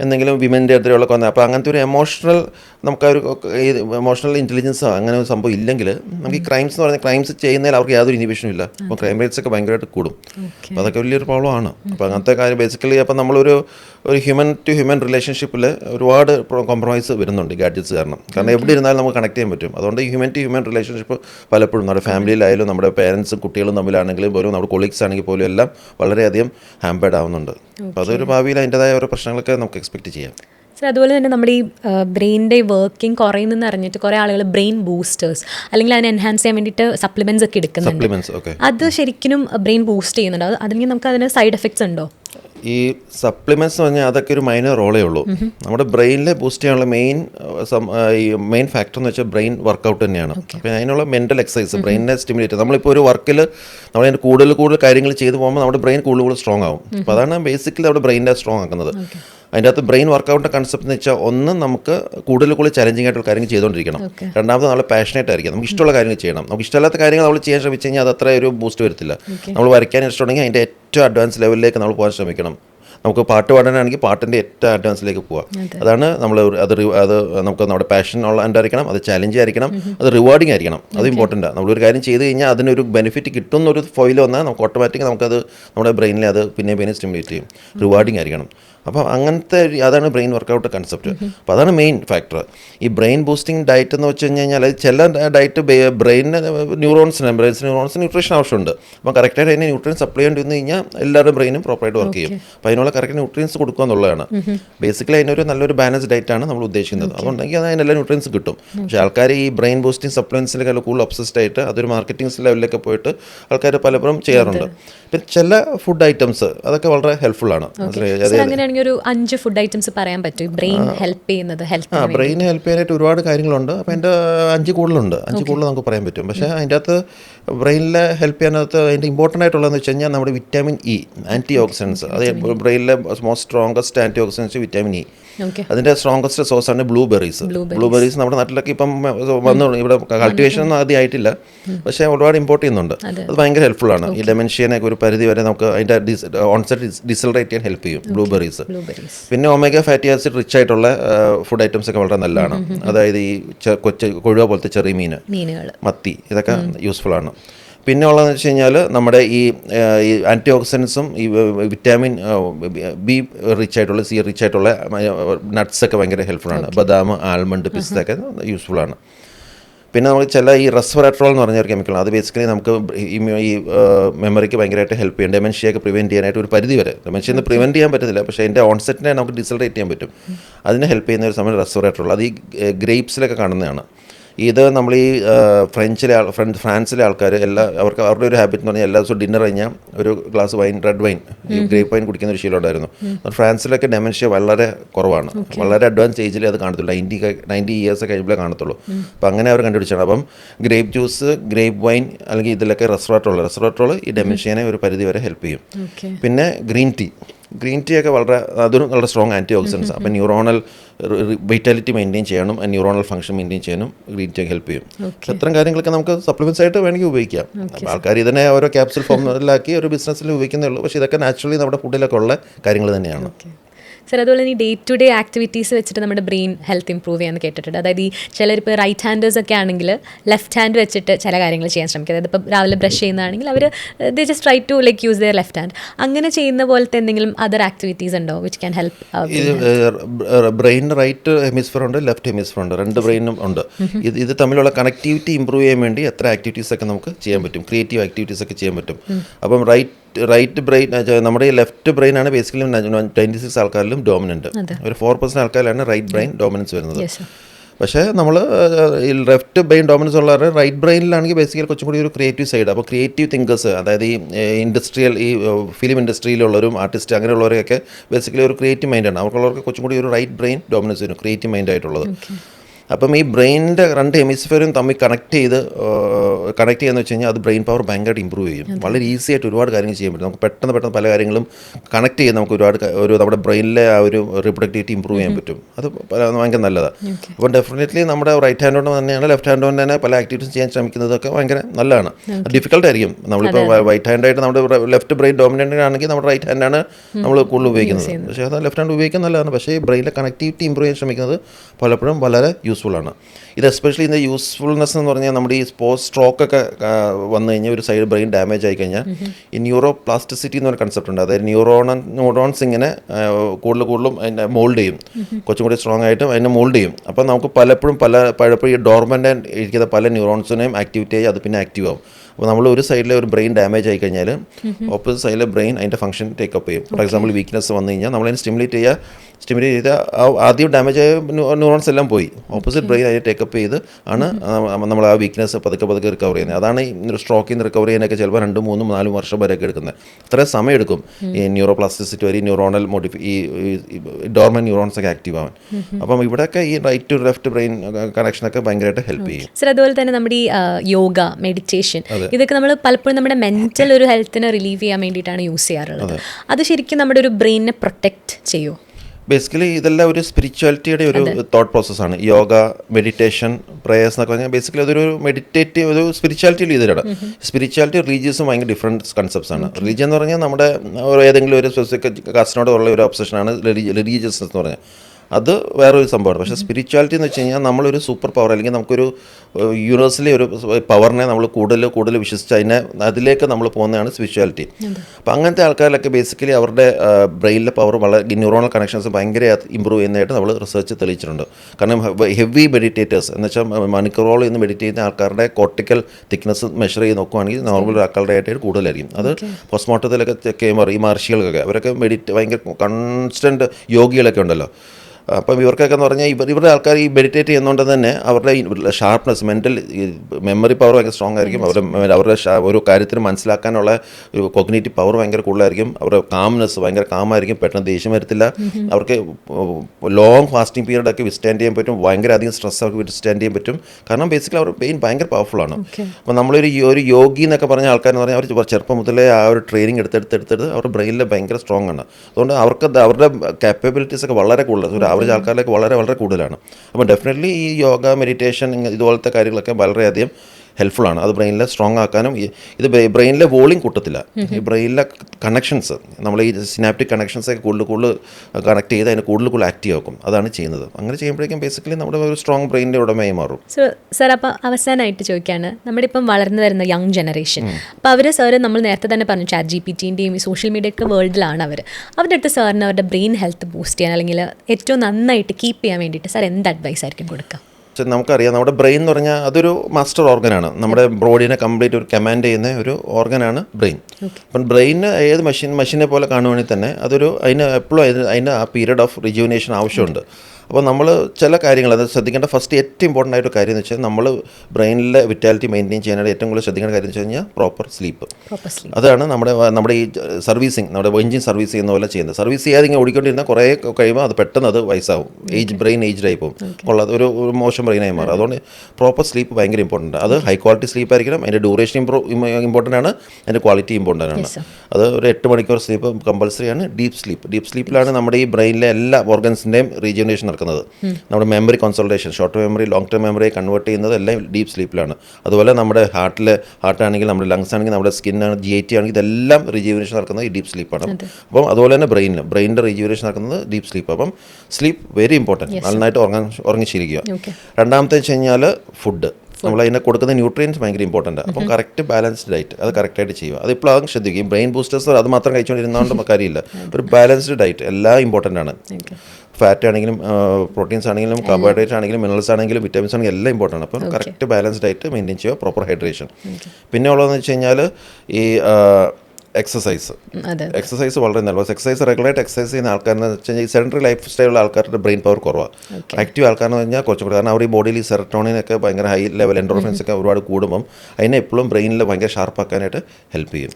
Speaker 2: എന്തെങ്കിലും വിമന്റെ അടുത്തുള്ള കൊന്ന അപ്പോൾ അങ്ങനത്തെ ഒരു എമോഷണൽ നമുക്കൊരു എമോഷണൽ ഇന്റലിജൻസോ അങ്ങനെ ഒരു സംഭവം ഇല്ലെങ്കിൽ നമുക്ക് ഈ ക്രൈംസ് എന്ന് പറഞ്ഞാൽ ക്രൈംസ് ചെയ്യുന്നതിൽ അവർക്ക് യാതൊരു ഇനിബേഷനും ഇല്ല. അപ്പോൾ ക്രൈം റേറ്റ്സ് ഒക്കെ ഭയങ്കരമായിട്ട് കൂടും. അപ്പോൾ അതൊക്കെ വലിയൊരു പ്രോബ്ലം ആണ്. അപ്പോൾ അങ്ങനത്തെ കാര്യം ബേസിക്കലി അപ്പോൾ നമ്മളൊരു ഒരു ഹ്യൂമൻ ടു ഹ്യൂമൻ റിലേഷൻഷിപ്പിൽ ഒരുപാട് കോംപ്രമൈസ് വരുന്നുണ്ട് ഗാഡ്ജറ്റ്സ് കാരണം. കാരണം എവിടെ ഇരുന്നാലും നമുക്ക് കണക്ട് ചെയ്യാൻ പറ്റും. അതുകൊണ്ട് ഹ്യൂമൻ ടു ഹ്യൂമൻ റിലേഷൻഷിപ്പ് പലപ്പോഴും നമ്മുടെ ഫാമിലിയിലായാലും നമ്മുടെ പേരൻസും കുട്ടികളും തമ്മിലാണെങ്കിലും പോലും നമ്മുടെ കൊളീഗ്സ് ആണെങ്കിൽ പോലും എല്ലാം വളരെയധികം ഹാമ്പേർഡ് ആവുന്നുണ്ട്. അപ്പോൾ അതൊരു ഭാവിയിൽ അതിന്റെതായ ഓരോ പ്രശ്നങ്ങളൊക്കെ നമുക്ക് എക്സ്പെക്ട് ചെയ്യാം.
Speaker 1: സർ അതുപോലെ തന്നെ നമ്മുടെ ഈ ബ്രെയിനിന്റെ വർക്കിംഗ് കുറയുന്നെന്ന് അറിഞ്ഞിട്ട് കുറേ ആളുകൾ ബ്രെയിൻ ബൂസ്റ്റേഴ്സ് അല്ലെങ്കിൽ അതിനെ എൻഹാൻസ് ചെയ്യാൻ വേണ്ടിയിട്ട് സപ്ലിമെന്റ്സ് ഒക്കെ എടുക്കുന്നുണ്ട്. അത് ശരിക്കും ബ്രെയിൻ ബൂസ്റ്റ് ചെയ്യുന്നുണ്ട്. അത് അതിന് നമുക്ക് അതിന് സൈഡ് എഫക്ട്സ് ഉണ്ടോ?
Speaker 2: ഈ സപ്ലിമെന്റ്സ് എന്ന് പറഞ്ഞാൽ അതൊക്കെ ഒരു മൈനർ റോളേ ഉള്ളൂ. നമ്മുടെ ബ്രെയിനിലെ ബൂസ്റ്റ് ചെയ്യാനുള്ള മെയിൻ ഈ മെയിൻ ഫാക്ടർ എന്ന് വെച്ചാൽ ബ്രെയിൻ വർക്കൗട്ട് തന്നെയാണ്. അപ്പോൾ അതിനുള്ള മെന്റൽ എക്സസൈസ് ബ്രെയിനിനെ സ്റ്റിമുലേറ്റ് നമ്മളിപ്പോൾ ഒരു വർക്കിൽ നമ്മൾ അതിന് കൂടുതൽ കൂടുതൽ കാര്യങ്ങൾ ചെയ്തു പോകുമ്പോൾ നമ്മുടെ ബ്രെയിൻ കൂടുതൽ കൂടുതൽ സ്ട്രോങ് ആവും അപ്പോൾ അതാണ് ബേസിക്കലി നമ്മുടെ ബ്രെയിനിനെ സ്ട്രോങ് ആക്കുന്നത്. അതിന്റെ അകത്ത് ബ്രെയിൻ വർക്കൗട്ടിന്റെ കൺസെപ്റ്റ് എന്ന് വെച്ചാൽ ഒന്ന് നമുക്ക് കൂടുതൽ കൂടുതൽ ചലഞ്ചിങ് ആയിട്ടുള്ള കാര്യങ്ങൾ ചെയ്തുകൊണ്ടിരിക്കണം. രണ്ടാമത് നമ്മൾ പാഷനേറ്റ് ആയിരിക്കും നമുക്ക് ഇഷ്ടമുള്ള കാര്യങ്ങൾ ചെയ്യണം. നമുക്ക് ഇഷ്ടമില്ലാത്ത കാര്യങ്ങൾ നമ്മൾ ചെയ്യാൻ ശ്രമിച്ചു കഴിഞ്ഞാൽ അത് അത്ര ഒരു ബൂസ്റ്റ് വരത്തില്ല. നമ്മൾ വരയ്ക്കാൻ ഇഷ്ടമുണ്ടെങ്കിൽ അതിന്റെ ഏറ്റവും അഡ്വാൻസ് ലെവലിലേക്ക് നമ്മൾ പോകാൻ ശ്രമിക്കണം. നമുക്ക് പാട്ട് പാടാനാണെങ്കിൽ പാട്ടിന്റെ ഏറ്റവും അഡ്വാൻസിലേക്ക് പോവാം. അതാണ് നമ്മൾ അത് അത് നമുക്ക് നമ്മുടെ പാഷൻ ഉള്ള ഉണ്ടായിരിക്കണം അത് ചലഞ്ച് ആയിരിക്കണം അത് റിവാർഡിങ് ആയിരിക്കണം. അത് ഇമ്പോർട്ടന്റ് ആണ് നമ്മളൊരു കാര്യം ചെയ്ത് കഴിഞ്ഞാൽ അതിനൊരു ബെനിഫിറ്റ് കിട്ടുന്ന ഒരു ഫോയിൽ വന്നാൽ നമുക്ക് ഓട്ടോമാറ്റിക് നമുക്കത് നമ്മുടെ ബ്രെയിനിൽ അത് പിന്നെ പിന്നെ സ്റ്റിമുലേറ്റ് ചെയ്യും. റിവാർഡിങ് ആയിരിക്കണം. അപ്പോൾ അങ്ങനത്തെ അതാണ് ബ്രെയിൻ വർക്കൗട്ട് കൺസെപ്റ്റ്. അപ്പോൾ അതാണ് മെയിൻ ഫാക്ടർ. ഈ ബ്രെയിൻ ബൂസ്റ്റിംഗ് ഡയറ്റ് എന്ന് വെച്ച് കഴിഞ്ഞ് കഴിഞ്ഞാൽ ചില ഡയറ്റ് ബ്രെയിനിന് ന്യൂറോൺസിന് ബ്രെയിൻസ് ന്യൂറോൺസ് ന്യൂട്രീഷൻ ആവശ്യമുണ്ട്. അപ്പം കറക്റ്റായിട്ട് അതിന് ന്യൂട്രിയൻ സപ്ലൈ ചെയ്യേണ്ടി വന്നു കഴിഞ്ഞാൽ എല്ലാവരുടെ ബ്രെയിനും പ്രോപ്പറായിട്ട് വർക്ക് ചെയ്യും. അപ്പോൾ അതിനുള്ള കറക്റ്റ് ന്യൂട്രിയൻസ് കൊടുക്കുക എന്നുള്ളതാണ്. ബേസിക്കലി അതിനൊരു നല്ലൊരു ബാലൻസ് ഡയറ്റ് ആണ് നമ്മൾ ഉദ്ദേശിക്കുന്നത്. അതുകൊണ്ടെങ്കിൽ അതിന് എല്ലാ ന്യൂട്രിയൻസ് കിട്ടും. പക്ഷേ ആൾക്കാർ ഈ ബ്രെയിൻ ബൂസ്റ്റിംഗ് സപ്ലിമെൻസിലൊക്കെ കൂടുതൽ ഒബ്സസ്ഡ് ആയിട്ട് അതൊരു മാർക്കറ്റിംഗ് ലെവലിലൊക്കെ പോയിട്ട് ആൾക്കാർ പലപ്പോഴും ചെയ്യാറുണ്ട്. പിന്നെ ചില ഫുഡ് ഐറ്റംസ് അതൊക്കെ വളരെ ഹെൽപ്ഫുൾ ആണ്. മനസ്സിലായോ?
Speaker 1: ഒരു അഞ്ച് ഫുഡ് ഐറ്റംസ് പറയാൻ പറ്റും. ബ്രെയിൻ ഹെൽപ്പ് ചെയ്യുന്നത് ഹെൽത്ത്
Speaker 2: ബ്രെയിൻ ഹെൽപ്പ് ചെയ്യാനായിട്ട് ഒരുപാട് കാര്യങ്ങളുണ്ട്. അപ്പോൾ എന്റെ അഞ്ച് കൂടുതലുണ്ട്. അഞ്ച് കൂടുതൽ നമുക്ക് പറയാൻ പറ്റും. പക്ഷേ അതിന്റെ അകത്ത് ബ്രെയിനിലെ ഹെൽപ്പ് ചെയ്യാനകത്ത് അതിന്റെ ഇമ്പോർട്ടന്റ് ആയിട്ടുള്ളതെന്ന് വെച്ച് കഴിഞ്ഞാൽ നമ്മുടെ വിറ്റാമിൻ ഇ ആന്റി ഓക്സിഡൻസ് അത് ബ്രെയിനിലെ most strongest antioxidants vitamin E അതിന്റെ സ്ട്രോങ്കസ്റ്റ് സോഴ്സ് ആണ് ബ്ലൂബെറീസ് ബ്ലൂബെറീസ് നമ്മുടെ നാട്ടിലൊക്കെ ഇപ്പം വന്നു ഇവിടെ കൾട്ടിവേഷൻ ഒന്നും ആദ്യം ആയിട്ടില്ല. പക്ഷേ ഒരുപാട് ഇമ്പോർട്ട് ചെയ്യുന്നുണ്ട്. അത്. ഭയങ്കര ഹെൽപ്ഫുൾ ആണ്. ഈ ഡെമെൻഷ്യനെ ഒരു പരിധി വരെ നമുക്ക് അതിന്റെ ഓൺസെറ്റ് ഡിസലറേറ്റ് ചെയ്യാൻ ഹെൽപ്പ് ചെയ്യും ബ്ലൂബെറീസ് പിന്നെ ഒമേഗ ഫാറ്റി ആസിഡ് റിച്ച് ആയിട്ടുള്ള ഫുഡ് ഐറ്റംസ് ഒക്കെ വളരെ നല്ലതാണ്. അതായത് ഈ കൊച്ചു കൊഴുവ പോലത്തെ ചെറിയ മീൻ മത്തി ഇതൊക്കെ യൂസ്ഫുൾ ആണ്. പിന്നെ ഉള്ളതെന്ന് വെച്ച് കഴിഞ്ഞാൽ നമ്മുടെ ഈ ആന്റി ഓക്സിഡൻസും ഈ വിറ്റാമിൻ ബി റിച്ച് ആയിട്ടുള്ള സി റിച്ച് ആയിട്ടുള്ള നട്ട്സ് ഒക്കെ ഭയങ്കര ഹെൽപ്ഫുള്ളാണ് ആണ്. ബദാം ആൽമണ്ട് പിസ്ത ഒക്കെ യൂസ്ഫുൾ ആണ്. പിന്നെ നമ്മൾ ചില ഈ റെസ്വറാട്രോൾ എന്ന് പറഞ്ഞ ഒരു കെമിക്കലാണ് അത് ബേസിക്കലി നമുക്ക് ഈ മെമ്മറിക്ക് ഭയങ്കരമായിട്ട് ഹെൽപ്പ് ചെയ്യും. ഡെമൻഷ്യയൊക്കെ പ്രിവെന്റ് ചെയ്യാനായിട്ട് ഒരു പരിധി വരെ. ഡെമൻഷ്യ ഒന്ന് പ്രിവെന്റ് ചെയ്യാൻ പറ്റത്തില്ല. പക്ഷേ അതിന്റെ ഓൺസെറ്റിനെ നമുക്ക് ഡിസൽറേറ്റ് ചെയ്യാൻ പറ്റും. അതിനെ ഹെൽപ്പ് ചെയ്യുന്ന ഒരു സമയം റെസ്വറാട്രോൾ അത് ഈ ഗ്രേപ്സിലൊക്കെ കാണുന്നതാണ്. ഇത് നമ്മൾ ഈ ഫ്രഞ്ചിലെ ആൾ ഫ്രാൻസിലെ ആൾക്കാർ എല്ലാ അവർക്ക് അവരുടെ ഒരു ഹാബിറ്റ് എന്ന് പറഞ്ഞാൽ എല്ലാ ദിവസവും ഡിന്നർ കഴിഞ്ഞാൽ ഒരു ഗ്ലാസ് വൈൻ റെഡ് വൈൻ ഈ ഗ്രേപ്പ് വൈൻ കുടിക്കുന്ന ഒരു ശീലം ഉണ്ടായിരുന്നു. ഫ്രാൻസിലൊക്കെ ഡെമൻഷ്യ വളരെ കുറവാണ്. വളരെ അഡ്വാൻസ് ഏജിലെ അത് കാണത്തുള്ളൂ നയന്റി നയന്റി ഇയേഴ്സ് കഴിയുമ്പോഴേ കാണത്തുള്ളൂ. അപ്പം അങ്ങനെ അവർ കണ്ടുപിടിച്ചാണ്. അപ്പം ഗ്രേപ്പ് ജ്യൂസ് ഗ്രേപ്പ് വൈൻ അല്ലെങ്കിൽ ഇതിലൊക്കെ റെസ്ട്രോട്ടോൾ റെസ്ട്രോട്ടോൾ ഈ ഡെമൻഷ്യനെ ഒരു പരിധി വരെ ഹെൽപ്പ് ചെയ്യും. പിന്നെ ഗ്രീൻ ടീ ഗ്രീൻ ടീ ഒക്കെ വളരെ അതൊരു വളരെ സ്ട്രോങ് ആന്റി ഓക്സിഡൻസ് അപ്പം ന്യൂറോണൽ വൈറ്റാലിറ്റി മെയിന്റെയിൻ ചെയ്യാനും ന്യൂറോണൽ ഫംഗ്ഷൻ മെയിന്റെയിൻ ചെയ്യാനും ഗ്രീൻ ടീ ഹെൽപ്പ് ചെയ്യും.
Speaker 1: അത്തരം
Speaker 2: ഇത്തരം കാര്യങ്ങളൊക്കെ നമുക്ക് സപ്ലിമെന്റ്സ് ആയിട്ട് വേണമെങ്കിൽ ഉപയോഗിക്കാം. ആൾക്കാർ ഇതിനെ ഓരോ ക്യാപ്സുൽ ഫോമിലാക്കി ഒരു ബിസിനസ്സിൽ ഉപയോഗിക്കുന്നേ ഉള്ളൂ. പക്ഷേ ഇതൊക്കെ നാച്ചുറലി നമ്മുടെ ഫുഡിലൊക്കെ ഉള്ള കാര്യങ്ങൾ തന്നെയാണ്.
Speaker 1: സർ അതുപോലെ തന്നെ ഈ ഡേ ടു ഡേ ആക്ടിവിറ്റീസ് വെച്ചിട്ട് നമ്മുടെ ബ്രെയിൻ ഹെൽത്ത് ഇമ്പ്രൂവ് ചെയ്യാന്ന് കേട്ടിട്ടുണ്ട്. അതായത് ഈ ചിലരിപ്പോൾ റൈറ്റ് ഹാൻഡേഴ്സ് ഒക്കെ ആണെങ്കിൽ ലെഫ്റ്റ് ഹാൻഡ് വെച്ചിട്ട് ചില കാര്യങ്ങൾ ചെയ്യാൻ ശ്രമിക്കുക അതായത് ഇപ്പോൾ രാവിലെ ബ്രഷ് ചെയ്യുന്നതാണെങ്കിൽ അവർ they just try to like use their left hand അങ്ങനെ ചെയ്യുന്ന പോലത്തെ എന്തെങ്കിലും അതർ ആക്ടിവിറ്റീസ് ഉണ്ടോ which can help
Speaker 2: brain right hemisphere ഉണ്ട് ലെഫ്റ്റ് ഹെമിസ്ഫിയർ ഉണ്ട്. രണ്ട് ബ്രെയിനും ഉണ്ട്. ഇത് ഇത് തമ്മിലുള്ള കണക്ടിവിറ്റി ഇമ്പ്രൂവ് ചെയ്യാൻ വേണ്ടി എത്ര ആക്ടിവിറ്റീസ് ഒക്കെ നമുക്ക് ചെയ്യാൻ പറ്റും? ക്രിയേറ്റീവ് ആക്ടിവിറ്റീസ് ഒക്കെ ചെയ്യാൻ പറ്റും. അപ്പം റൈറ്റ് റൈറ്റ് ബ്രെയിൻ നമ്മുടെ ഈ ലെഫ്റ്റ് ബ്രെയിൻ ആണ് ബേസിക്കലി ട്വന്റി സിക്സ് ആൾക്കാരിലും ഡോമിനന്റ് ഒരു ഫോർ പെർസെന്റ് ആൾക്കാരിലാണ് റൈറ്റ് ബ്രെയിൻ ഡോമിനൻസ് വരുന്നത്. പക്ഷേ നമ്മൾ ഈ ലെഫ്റ്റ് ബ്രെയിൻ ഡോമിനൻസ് ഉള്ളവരുടെ റൈറ്റ് ബ്രെയിനിലാണെങ്കിൽ ബേസിക്കലി കുറച്ചും കൂടി ഒരു ക്രിയേറ്റീവ് സൈഡ് അപ്പോൾ ക്രിയേറ്റീവ് തിങ്കേഴ്സ് അതായത് ഈ ഇൻഡസ്ട്രിയൽ ഈ ഫിലിം ഇൻഡസ്ട്രിയിലുള്ളവരും ആർട്ടിസ്റ്റ് അങ്ങനെയുള്ളവരൊക്കെ ബേസിക്കലി ഒരു ക്രിയേറ്റീവ് മൈൻഡാണ് അവർക്കുള്ളവർക്ക് കുറച്ചും കൂടി ഒരു റൈറ്റ് ബ്രെയിൻ ഡോമിനൻസ് വരും ക്രിയേറ്റീവ് മൈൻഡ് ആയിട്ടുള്ളത്. അപ്പം ഈ ബ്രെയിനിന്റെ രണ്ട് ഹെമിസ്ഫിയറും തമ്മിൽ കണക്ട് ചെയ്ത് കണക്ട് ചെയ്യാന്ന് വെച്ച് കഴിഞ്ഞാൽ അത് ബ്രെയിൻ പവർ ഭയങ്കരമായിട്ട് ഇമ്പ്രൂവ് ചെയ്യും. വളരെ ഈസി ആയിട്ട് ഒരുപാട് കാര്യങ്ങൾ ചെയ്യാൻ പറ്റും. നമുക്ക് പെട്ടെന്ന് പെട്ടെന്ന് പല കാര്യങ്ങളും കണക്ട് ചെയ്ത് നമുക്ക് ഒരുപാട് ഒരു നമ്മുടെ ബ്രെയിനിലെ ആ ഒരു റിപ്രൊഡക്ടിവിറ്റി ഇമ്പ്രൂവ് ചെയ്യാൻ പറ്റും. അത് ഭയങ്കര നല്ലതാണ് അപ്പം ഡെഫിനറ്റ്ലി നമ്മുടെ റൈറ്റ് ഹാൻഡ് കൊണ്ട് തന്നെയാണ് ലെഫ്റ്റ് ഹാൻഡ് കൊണ്ട് തന്നെ പല ആക്ടിവിറ്റീസ് ചെയ്യാൻ ശ്രമിക്കുന്നതൊക്കെ ഭയങ്കര നല്ലതാണ്. ഡിഫിക്കൽട്ട് ആയിരിക്കും. നമ്മളിപ്പോൾ റൈറ്റ് ഹാൻഡ് ആയിട്ട് നമ്മുടെ ലെഫ്റ്റ് ബ്രെയിൻ ഡോമിനന്റ് ആണെങ്കിൽ നമ്മുടെ റൈറ്റ് ഹാൻഡാണ് നമ്മൾ കൂടുതൽ ഉപയോഗിക്കുന്നത്. പക്ഷേ അത് ലെഫ്റ്റ് ഹാൻഡ് ഉപയോഗിക്കാൻ നല്ലതാണ്. പക്ഷേ ഈ ബ്രെയിനിലെ കണക്ടിവിറ്റി ഇമ്പ്രൂവ് ചെയ്യാൻ ശ്രമിക്കുന്നത് പലപ്പോഴും വളരെ യൂസ്ഫുൾ ആണ്. ഇത് എസ്പെഷ്യലി ഇതിന്റെ യൂസ്ഫുൾനെസ് എന്ന് പറഞ്ഞാൽ നമ്മുടെ ഈ സ്പോർട്സ് സ്ട്രോക്ക് ഒക്കെ വന്നു കഴിഞ്ഞാൽ ഒരു സൈഡ് ബ്രെയിൻ ഡാമേജ് ആയി കഴിഞ്ഞാൽ ഈ ന്യൂറോ പ്ലാസ്റ്റിസിറ്റി എന്ന് പറഞ്ഞ കൺസെപ്റ്റ് ഉണ്ട്. അതായത് ന്യൂറോൺ ന്യൂറോൺസ് ഇങ്ങനെ കൂടുതൽ കൂടുതലും അതിനെ മോൾഡ് ചെയ്യും. കുറച്ചും കൂടി സ്ട്രോങ് ആയിട്ട് അതിനെ മോൾഡ് ചെയ്യും. അപ്പോൾ നമുക്ക് പലപ്പോഴും പല പലപ്പോഴും ഈ ഡോർമെന്റ് ഇരിക്കുന്ന പല ന്യൂറോൺസിനെയും ആക്ടിവിറ്റി ആയി അത് പിന്നെ ആക്റ്റീവ് ആവും. അപ്പോൾ നമ്മൾ ഒരു സൈഡിലെ ഒരു ബ്രെയിൻ ഡാമേജ് ആയി കഴിഞ്ഞാൽ ഓപ്പോസിറ്റ് സൈഡിലെ ബ്രെയിൻ അതിന്റെ ഫംഗ്ഷൻ ടേക്കപ്പ് ചെയ്യും. ഫോർ എക്സാമ്പിൾ വീക്ക്നെസ് വന്നു കഴിഞ്ഞാൽ നമ്മളതിനെ സ്റ്റിമുലേറ്റ് ചെയ്യുക സ്റ്റിമുലേറ്റ് ചെയ്ത് ആദ്യം ഡാമേജ് ആയ ന്യൂറോൺസ് എല്ലാം പോയി. ഓപ്പോസിറ്റ് ബ്രെയിൻ അതിനെ ടേക്കപ്പ് ചെയ്ത് ആണ് നമ്മൾ ആ വീക്ക്നെസ് പതുക്കെ പതുക്കെ റിക്കവർ ചെയ്യുന്നത്. അതാണ് ഈ സ്ട്രോക്കിൽ നിന്ന് റിക്കവർ ചെയ്യാനൊക്കെ ചിലപ്പോൾ രണ്ടും മൂന്നും നാലും വർഷം വരെയൊക്കെ എടുക്കുന്നത്. അത്രയും സമയം എടുക്കും ഈ ന്യൂറോപ്ലാസ്റ്റിസിറ്റി വരെ ന്യൂറോണൽ മോഡിഫി ഈ ഡോർമൻ ന്യൂറോൺസ് ഒക്കെ ആക്റ്റീവ് ആവാൻ. അപ്പം ഇവിടെയൊക്കെ ഈ റൈറ്റ് ടു ലെഫ്റ്റ് ബ്രെയിൻ കണക്ഷനൊക്കെ ഭയങ്കരമായിട്ട് ഹെൽപ്പ് ചെയ്യും.
Speaker 1: സർ അതുപോലെ തന്നെ നമ്മുടെ ഈ യോഗ മെഡിറ്റേഷൻ ഇതൊക്കെ നമ്മൾ പലപ്പോഴും നമ്മുടെ മെന്റൽ ഒരു ഹെൽത്തിനെ റിലീവ് ചെയ്യാൻ വേണ്ടിയിട്ടാണ് യൂസ് ചെയ്യാറുള്ളത്. അത്. ശരിക്കും നമ്മുടെ ഒരു ബ്രെയിനിനെ പ്രൊട്ടക്റ്റ് ചെയ്യുമോ
Speaker 2: ബേസിക്കലി ഇതെല്ലാം ഒരു സ്പിരിച്വാലിറ്റിയുടെ ഒരു തോട്ട് പ്രോസസ്സാണ് യോഗ മെഡിറ്റേഷൻ പ്രേയേഴ്സ് എന്നൊക്കെ പറഞ്ഞാൽ ബേസിക്കലി അതൊരു മെഡിറ്റേറ്റീവ് ഒരു സ്പിരിച്വാലിറ്റി രീതിയിലാണ്. സ്പിരിച്വാലിറ്റി റിലീജിയസും ഭയങ്കര ഡിഫറെന്റ് കൺസെപ്റ്റ്സ് ആണ്. റിലീജിയൻ എന്ന് പറഞ്ഞാൽ നമ്മുടെ ഏതെങ്കിലും ഒരു സ്പെസിഫിക് കാസ്റ്റിനോടുള്ള ഒരു ഒബ്സഷനാണ് റിലീജിയസ് എന്ന് പറഞ്ഞാൽ. അത് വേറൊരു സംഭവമാണ്. പക്ഷേ സ്പിരിച്വാലിറ്റി എന്ന് വെച്ച് കഴിഞ്ഞാൽ നമ്മളൊരു സൂപ്പർ പവർ അല്ലെങ്കിൽ നമുക്കൊരു യൂണിവേഴ്സിലെ ഒരു പവറിനെ നമ്മൾ കൂടുതൽ കൂടുതൽ വിശ്വസിച്ച് അതിനെ അതിലേക്ക് നമ്മൾ പോകുന്നതാണ് സ്പിരിച്വാലിറ്റി അപ്പോൾ അങ്ങനത്തെ ആൾക്കാരിലൊക്കെ ബേസിക്കലി അവരുടെ ബ്രെയിനിലെ പവർ വളരെ ന്യൂറോണൽ കണക്ഷൻസ് ഭയങ്കര ഇമ്പ്രൂവ് ചെയ്യുന്നതായിട്ട് നമ്മൾ റിസർച്ച് തെളിയിച്ചിട്ടുണ്ട്. കാരണം ഹെവി മെഡിറ്റേറ്റേഴ്സ് എന്ന് വെച്ചാൽ മണിക്കൂറോളം ഇന്ന് മെഡിറ്റേറ്റ് ചെയ്യുന്ന ആൾക്കാരുടെ കോർട്ടിക്കൽ തിക്നെസ് മെഷർ ചെയ്ത് നോക്കുവാണെങ്കിൽ നോർമൽ ആൾക്കാരുടെ ആയിട്ട് കൂടുതലായിരിക്കും. അത് പോസ്റ്റ്മോർട്ടത്തിലൊക്കെ ചെക്ക് ചെയ്യുമ്പോൾ ഈ മഹർഷികൾക്കൊക്കെ അവരൊക്കെ മെഡിറ്റ് ഭയങ്കര കോൺസ്റ്റന്റ് യോഗികളൊക്കെ ഉണ്ടല്ലോ. അപ്പം ഇവർക്കൊക്കെ എന്ന് പറഞ്ഞാൽ ഇവർ ഇവരുടെ ആൾക്കാർ ഈ മെഡിറ്റേറ്റ് ചെയ്യുന്നതുകൊണ്ട് തന്നെ അവരുടെ ഷാർപ്നെസ് മെന്റൽ മെമ്മറി പവർ ഭയങ്കര സ്ട്രോങ് ആയിരിക്കും. അവരുടെ അവരുടെ ഒരു കാര്യത്തിന് മനസ്സിലാക്കാനുള്ള ഒരു കൊഗ്നേറ്റീവ് പവർ ഭയങ്കര കൂടുതലായിരിക്കും. അവരുടെ കാംനെസ് ഭയങ്കര കാമായിരിക്കും പെട്ടെന്ന് ദേഷ്യം വരത്തില്ല. അവർക്ക് ലോങ് ഫാസ്റ്റിംഗ് പീരീഡ് ഒക്കെ വിസ്റ്റാൻഡ് ചെയ്യാൻ പറ്റും. ഭയങ്കര അധികം സ്ട്രെസ് അവർക്ക് വിസ്റ്റാൻഡ് ചെയ്യാൻ പറ്റും. കാരണം ബേസിക്കലി അവരുടെ പെയിൻ ഭയങ്കര പവർഫുൾ ആണ്. അപ്പോൾ നമ്മളൊരു ഒരു യോഗി എന്നൊക്കെ പറഞ്ഞ ആൾക്കാരെന്ന് പറഞ്ഞാൽ അവർ ചെറുപ്പം മുതലേ ആ ഒരു ട്രെയിനിങ് എടുത്തെടുത്തെടുത്തെടുത്ത് അവരുടെ ബ്രെയിനിൽ ഭയങ്കര സ്ട്രോങ് ആണ്. അതുകൊണ്ട് അവർക്ക് അവരുടെ കാപ്പബിലിറ്റീസ് ഒക്കെ വളരെ കൂടുതലാണ്. ഒരു ആവറേജ് ആൾക്കാരിലേക്ക് വളരെ വളരെ കൂടുതലാണ്. അപ്പോൾ ഡെഫിനറ്റ്ലി ഈ യോഗ മെഡിറ്റേഷൻ ഇതുപോലത്തെ കാര്യങ്ങളൊക്കെ വളരെയധികം ഹെൽപ്ഫുൾ ആണ്. അത് ബ്രെയിനിലെ സ്ട്രോങ് ആക്കാനും ഇത് ബ്രെയിനിലെ വോളിയം കൂട്ടത്തില്ല. ഈ ബ്രെയിനിലെ കണക്ഷൻസ് നമ്മൾ ഈ സിനാപ്റ്റിക് കണക്ഷൻസ് ഒക്കെ കൂടുതൽ കൂടുതൽ കണക്ട് ചെയ്ത് അതിനെ കൂടുതൽ കൂടുതൽ ആക്റ്റീവ് ആക്കും അതാണ് ചെയ്യുന്നത്. അങ്ങനെ ചെയ്യുമ്പോഴേക്കും ബേസിക്കലി നമ്മുടെ ഒരു സ്ട്രോങ് ബ്രെയിനിന്റെ ഉടമയായി മാറും.
Speaker 1: സോ സാർ അപ്പോൾ അവസാനമായിട്ട് ചോദിക്കുകയാണ് നമ്മുടെ ഇപ്പം വളർന്നു വരുന്ന യങ് ജനറേഷൻ അപ്പോൾ അവർ സാറ് നമ്മൾ നേരത്തെ തന്നെ പറഞ്ഞു ചാറ്റ് ജി പി ടിന്റെയും ഈ സോഷ്യൽ മീഡിയ ഒക്കെ വേൾഡിലാണ് അവർ അവരുടെ അടുത്ത് സാറിന് അവരുടെ ബ്രെയിൻ ഹെൽത്ത് ബൂസ്റ്റ് ചെയ്യാൻ അല്ലെങ്കിൽ ഏറ്റവും നന്നായിട്ട് കീപ്പ് ചെയ്യാൻ വേണ്ടിയിട്ട് സാർ എന്ത് അഡ്വൈസ് ആയിരിക്കും കൊടുക്കുക?
Speaker 2: നമുക്കറിയാം. നമ്മുടെ ബ്രെയിൻ എന്ന് പറഞ്ഞാൽ അതൊരു മാസ്റ്റർ ഓർഗനാണ് നമ്മുടെ ബോഡീനെ കംപ്ലീറ്റ് ഒരു കമാൻഡ് ചെയ്യുന്ന ഒരു ഓർഗനാണ് ബ്രെയിൻ. അപ്പം ബ്രെയിന് ഏത് മെഷീൻ മെഷീനെ പോലെ കാണുവാണെങ്കിൽ തന്നെ അതൊരു അതിന് എപ്പോഴും അതിന് അതിന് ആ പീരീഡ് ഓഫ് റിജുവിനേഷൻ ആവശ്യമുണ്ട്. അപ്പോൾ നമ്മൾ ചില കാര്യങ്ങൾ അത് ശ്രദ്ധിക്കേണ്ട ഫസ്റ്റ് ഏറ്റവും ഇമ്പോർട്ടന്റ് ആയിട്ട് കാര്യം എന്ന് വെച്ചാൽ നമ്മൾ ബ്രെയിനിലെ വിറ്റാലിറ്റി മെയിന്റെയിൻ ചെയ്യാനായിട്ട് ഏറ്റവും കൂടുതൽ ശ്രദ്ധിക്കേണ്ട കാര്യം എന്ന് വെച്ച് കഴിഞ്ഞാൽ പ്രോപ്പർ സ്ലീപ്പ് അതാണ് നമ്മുടെ നമ്മുടെ ഈ സർവീസിങ് നമ്മുടെ എഞ്ചിൻ സർവീസ് ചെയ്യുന്ന പോലെ ചെയ്യുന്നത്. സർവീസ് ചെയ്യാതെ ഇങ്ങനെ ഓടിക്കൊണ്ടിരുന്ന കുറേ കഴിയുമ്പോൾ അത് പെട്ടെന്ന് അത് വയസ്സാവും. ഏജ് ബ്രെയിൻ ഏജ്ഡ് ആയി പോകും. കൊള്ളാതെ ഒരു മോശം ബ്രെയിനായി മാറും. അതുകൊണ്ട് പ്രോപ്പർ സ്ലീപ്പ് ഭയങ്കര ഇമ്പോർട്ടന്റ് അത് ഹൈ ക്വാളിറ്റി സ്ലീപ്പ് ആയിരിക്കണം. അതിന്റെ ഡ്യൂറേഷൻ ഇമ്പോർട്ടന്റ് ആണ്. അതിന്റെ ക്വാളിറ്റി ഇമ്പോർട്ടന്റ് ആണ്. അത് ഒരു എട്ട് മണിക്കൂർ സ്ലീപ്പ് കമ്പൽസറി ആണ്. ഡീപ്പ് സ്ലീപ്പ് ഡീപ്പ് സ്ലീപ്പിലാണ് നമ്മുടെ ഈ ബ്രെയിനിലെ എല്ലാ ഓർഗൻസിന്റെയും റീജനറേഷൻ നടക്കുന്നത് നമ്മുടെ memory consultation short memory long term memory convert ചെയ്യുന്നത് എല്ലാം ഡീപ്പ് സ്ലീപ്പിലാണ് അതുപോലെ നമ്മുടെ ഹാർട്ടിൽ ഹാർട്ട് ആണെങ്കിൽ നമ്മുടെ ലങ്സ് ആണെങ്കിൽ നമ്മുടെ സ്കിൻ ആണ് ജി ഐ ടി ആണെങ്കിൽ ഇതെല്ലാം റിജീവനേഷൻ നടക്കുന്നത് ഈ ഡീപ്പ് സ്ലീപ്പാണ് അപ്പം അതുപോലെ തന്നെ ബ്രെയിനിൽ ബ്രെയിനിന്റെ റിജീവനേഷൻ നടക്കുന്നത് ഡീപ്പ് സ്ലീപ്പ് അപ്പം സ്ലീപ്പ് വെരി ഇമ്പോർട്ടന്റ് നന്നായിട്ട് ഉറങ്ങാൻ ഉറങ്ങിച്ചിരിക്കുക. രണ്ടാമത്തെ വെച്ച് കഴിഞ്ഞാൽ ഫുഡ് നമ്മൾ അതിനെ കൊടുക്കുന്ന ന്യൂട്രിയൻസ് ഭയങ്കര ഇമ്പോർട്ടന്റ് അപ്പം കറക്റ്റ് ബാലൻസ്ഡ് ഡയറ്റ് അത് കറക്റ്റായിട്ട് ചെയ്യുക. അത് അതും ശ്രദ്ധിക്കും. ബ്രെയിൻ ബൂസ്റ്റേഴ്സ് അത് മാത്രം കഴിച്ചുകൊണ്ടിരുന്നതുകൊണ്ട് കാര്യമില്ല. ഒരു ബാലൻസ്ഡ് ഡയറ്റ് എല്ലാം ഇമ്പോർട്ടന്റ് ആണ്. ഫാറ്റ് ആണെങ്കിലും പ്രോട്ടീൻസ് ആണെങ്കിലും കാർബോഹൈഡ്രേറ്റ് ആണെങ്കിലും മിനറൽസ് ആണെങ്കിലും വിറ്റാമിൻസ് ആണെങ്കിലും എല്ലാം ഇമ്പോർട്ടന്റ് അപ്പോൾ കറക്റ്റ് ബാലൻസ്ഡ് ആയിട്ട് മെയിന്റെയിൻ ചെയ്യുക പ്രോപ്പർ ഹൈഡ്രേഷൻ പിന്നെ ഉള്ളതെന്ന് വെച്ച് കഴിഞ്ഞാൽ ഈ എക്സസൈസ് എക്സസൈസ് വളരെ നല്ല എക്സസൈസ് റെഗുലറായിട്ട് എക്സസൈസ് ചെയ്യുന്ന ആൾക്കാരെന്ന് വെച്ച് കഴിഞ്ഞാൽ ഈ സെൻട്രൽ ലൈഫ് സ്റ്റൈലുള്ള ആൾക്കാരുടെ ബ്രെയിൻ പവർ കുറവാണ് ആക്റ്റീവ് ആൾക്കാരെന്ന് പറഞ്ഞാൽ കുറച്ചും കൂടി കാരണം അവർ ഈ ബോഡിയിൽ ഈ സെറട്ടോണിനൊക്കെ ഭയങ്കര ഹൈ ലെവൽ എൻഡോർഫിൻസ് ഒക്കെ ഒരുപാട് കൂടുമ്പം അതിനെ എപ്പോഴും ബ്രെയിനിൽ ഭയങ്കര ഷാർപ്പാക്കാനായിട്ട് ഹെൽപ്പ് ചെയ്യും.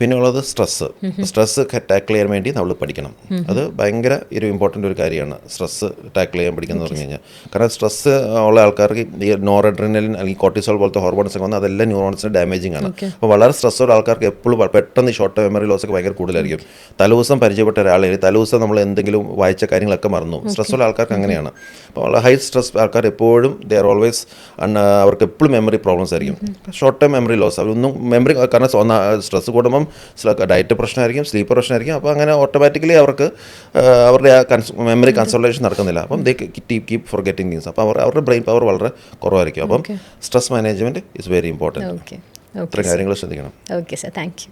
Speaker 2: പിന്നെ ഉള്ളത് സ്ട്രെസ്സ് സ്ട്രെസ്സ് ടാക്കിൾ ചെയ്യാൻ വേണ്ടി നമ്മൾ പഠിക്കണം. അത് ഭയങ്കര ഒരു ഇമ്പോർട്ടന്റ് ഒരു കാര്യമാണ്. സ്ട്രെസ്സ് ടാക്കിൾ ചെയ്യാൻ പഠിക്കുന്നത് പറഞ്ഞു കഴിഞ്ഞാൽ. കാരണം സ്ട്രെസ്സ് ഉള്ള ആൾക്കാർക്ക് ഈ നോറഡ്രിനലിൻ അല്ലെങ്കിൽ കോർട്ടിസോൾ പോലത്തെ ഹോർമോൺസ് ഒക്കെ വന്ന് അതെല്ലാം ന്യൂറോൺസിന് ഡാമേജിങ് ആണ്. അപ്പോൾ വളരെ സ്ട്രെസ്സുള്ള ആൾക്കാർക്ക് എപ്പോഴും പെട്ടെന്ന് ഷോർട്ട് മെമ്മറി ലോസ് ഒക്കെ ഭയങ്കര കൂടുതലായിരിക്കും. തലേദിവസം പരിചയപ്പെട്ട ഒരാളെ തലേദിവസം നമ്മൾ എന്തെങ്കിലും വായിച്ച കാര്യങ്ങളൊക്കെ മറന്നു. സ്ട്രെസ് ഉള്ള ആൾക്കാർക്ക് അങ്ങനെയാണ്. അപ്പോൾ വളരെ ഹൈ സ്ട്രെസ് ആൾക്കാർ എപ്പോഴും ദേ ആർ ഓൾവേസ് അവർക്ക് എപ്പോഴും മെമ്മറി പ്രോബ്ലംസ് ആയിരിക്കും. ഷോർട്ട് ടേം മെമ്മറി ലോസ് അവരൊന്നും മെമ്മറി കാരണം സ്ട്രെസ് കൂടുമ്പം ഡയറ്റ് പ്രശ്നമായിരിക്കും സ്ലീപ്പ് പ്രശ്നമായിരിക്കും. അപ്പോൾ അങ്ങനെ ഓട്ടോമാറ്റിക്കലി അവർക്ക് അവരുടെ ആ മെമ്മറി കൺസൾട്ടേഷൻ നടക്കുന്നില്ല. അപ്പം they keep keep forgetting things അപ്പോൾ അവർ അവരുടെ ബ്രെയിൻ പവർ വളരെ കുറവായിരിക്കും. അപ്പം stress management is very important
Speaker 1: okay.
Speaker 2: ഇത്രയും കാര്യങ്ങൾ ശ്രദ്ധിക്കണം.
Speaker 1: ഓക്കെ സർ. Thank you.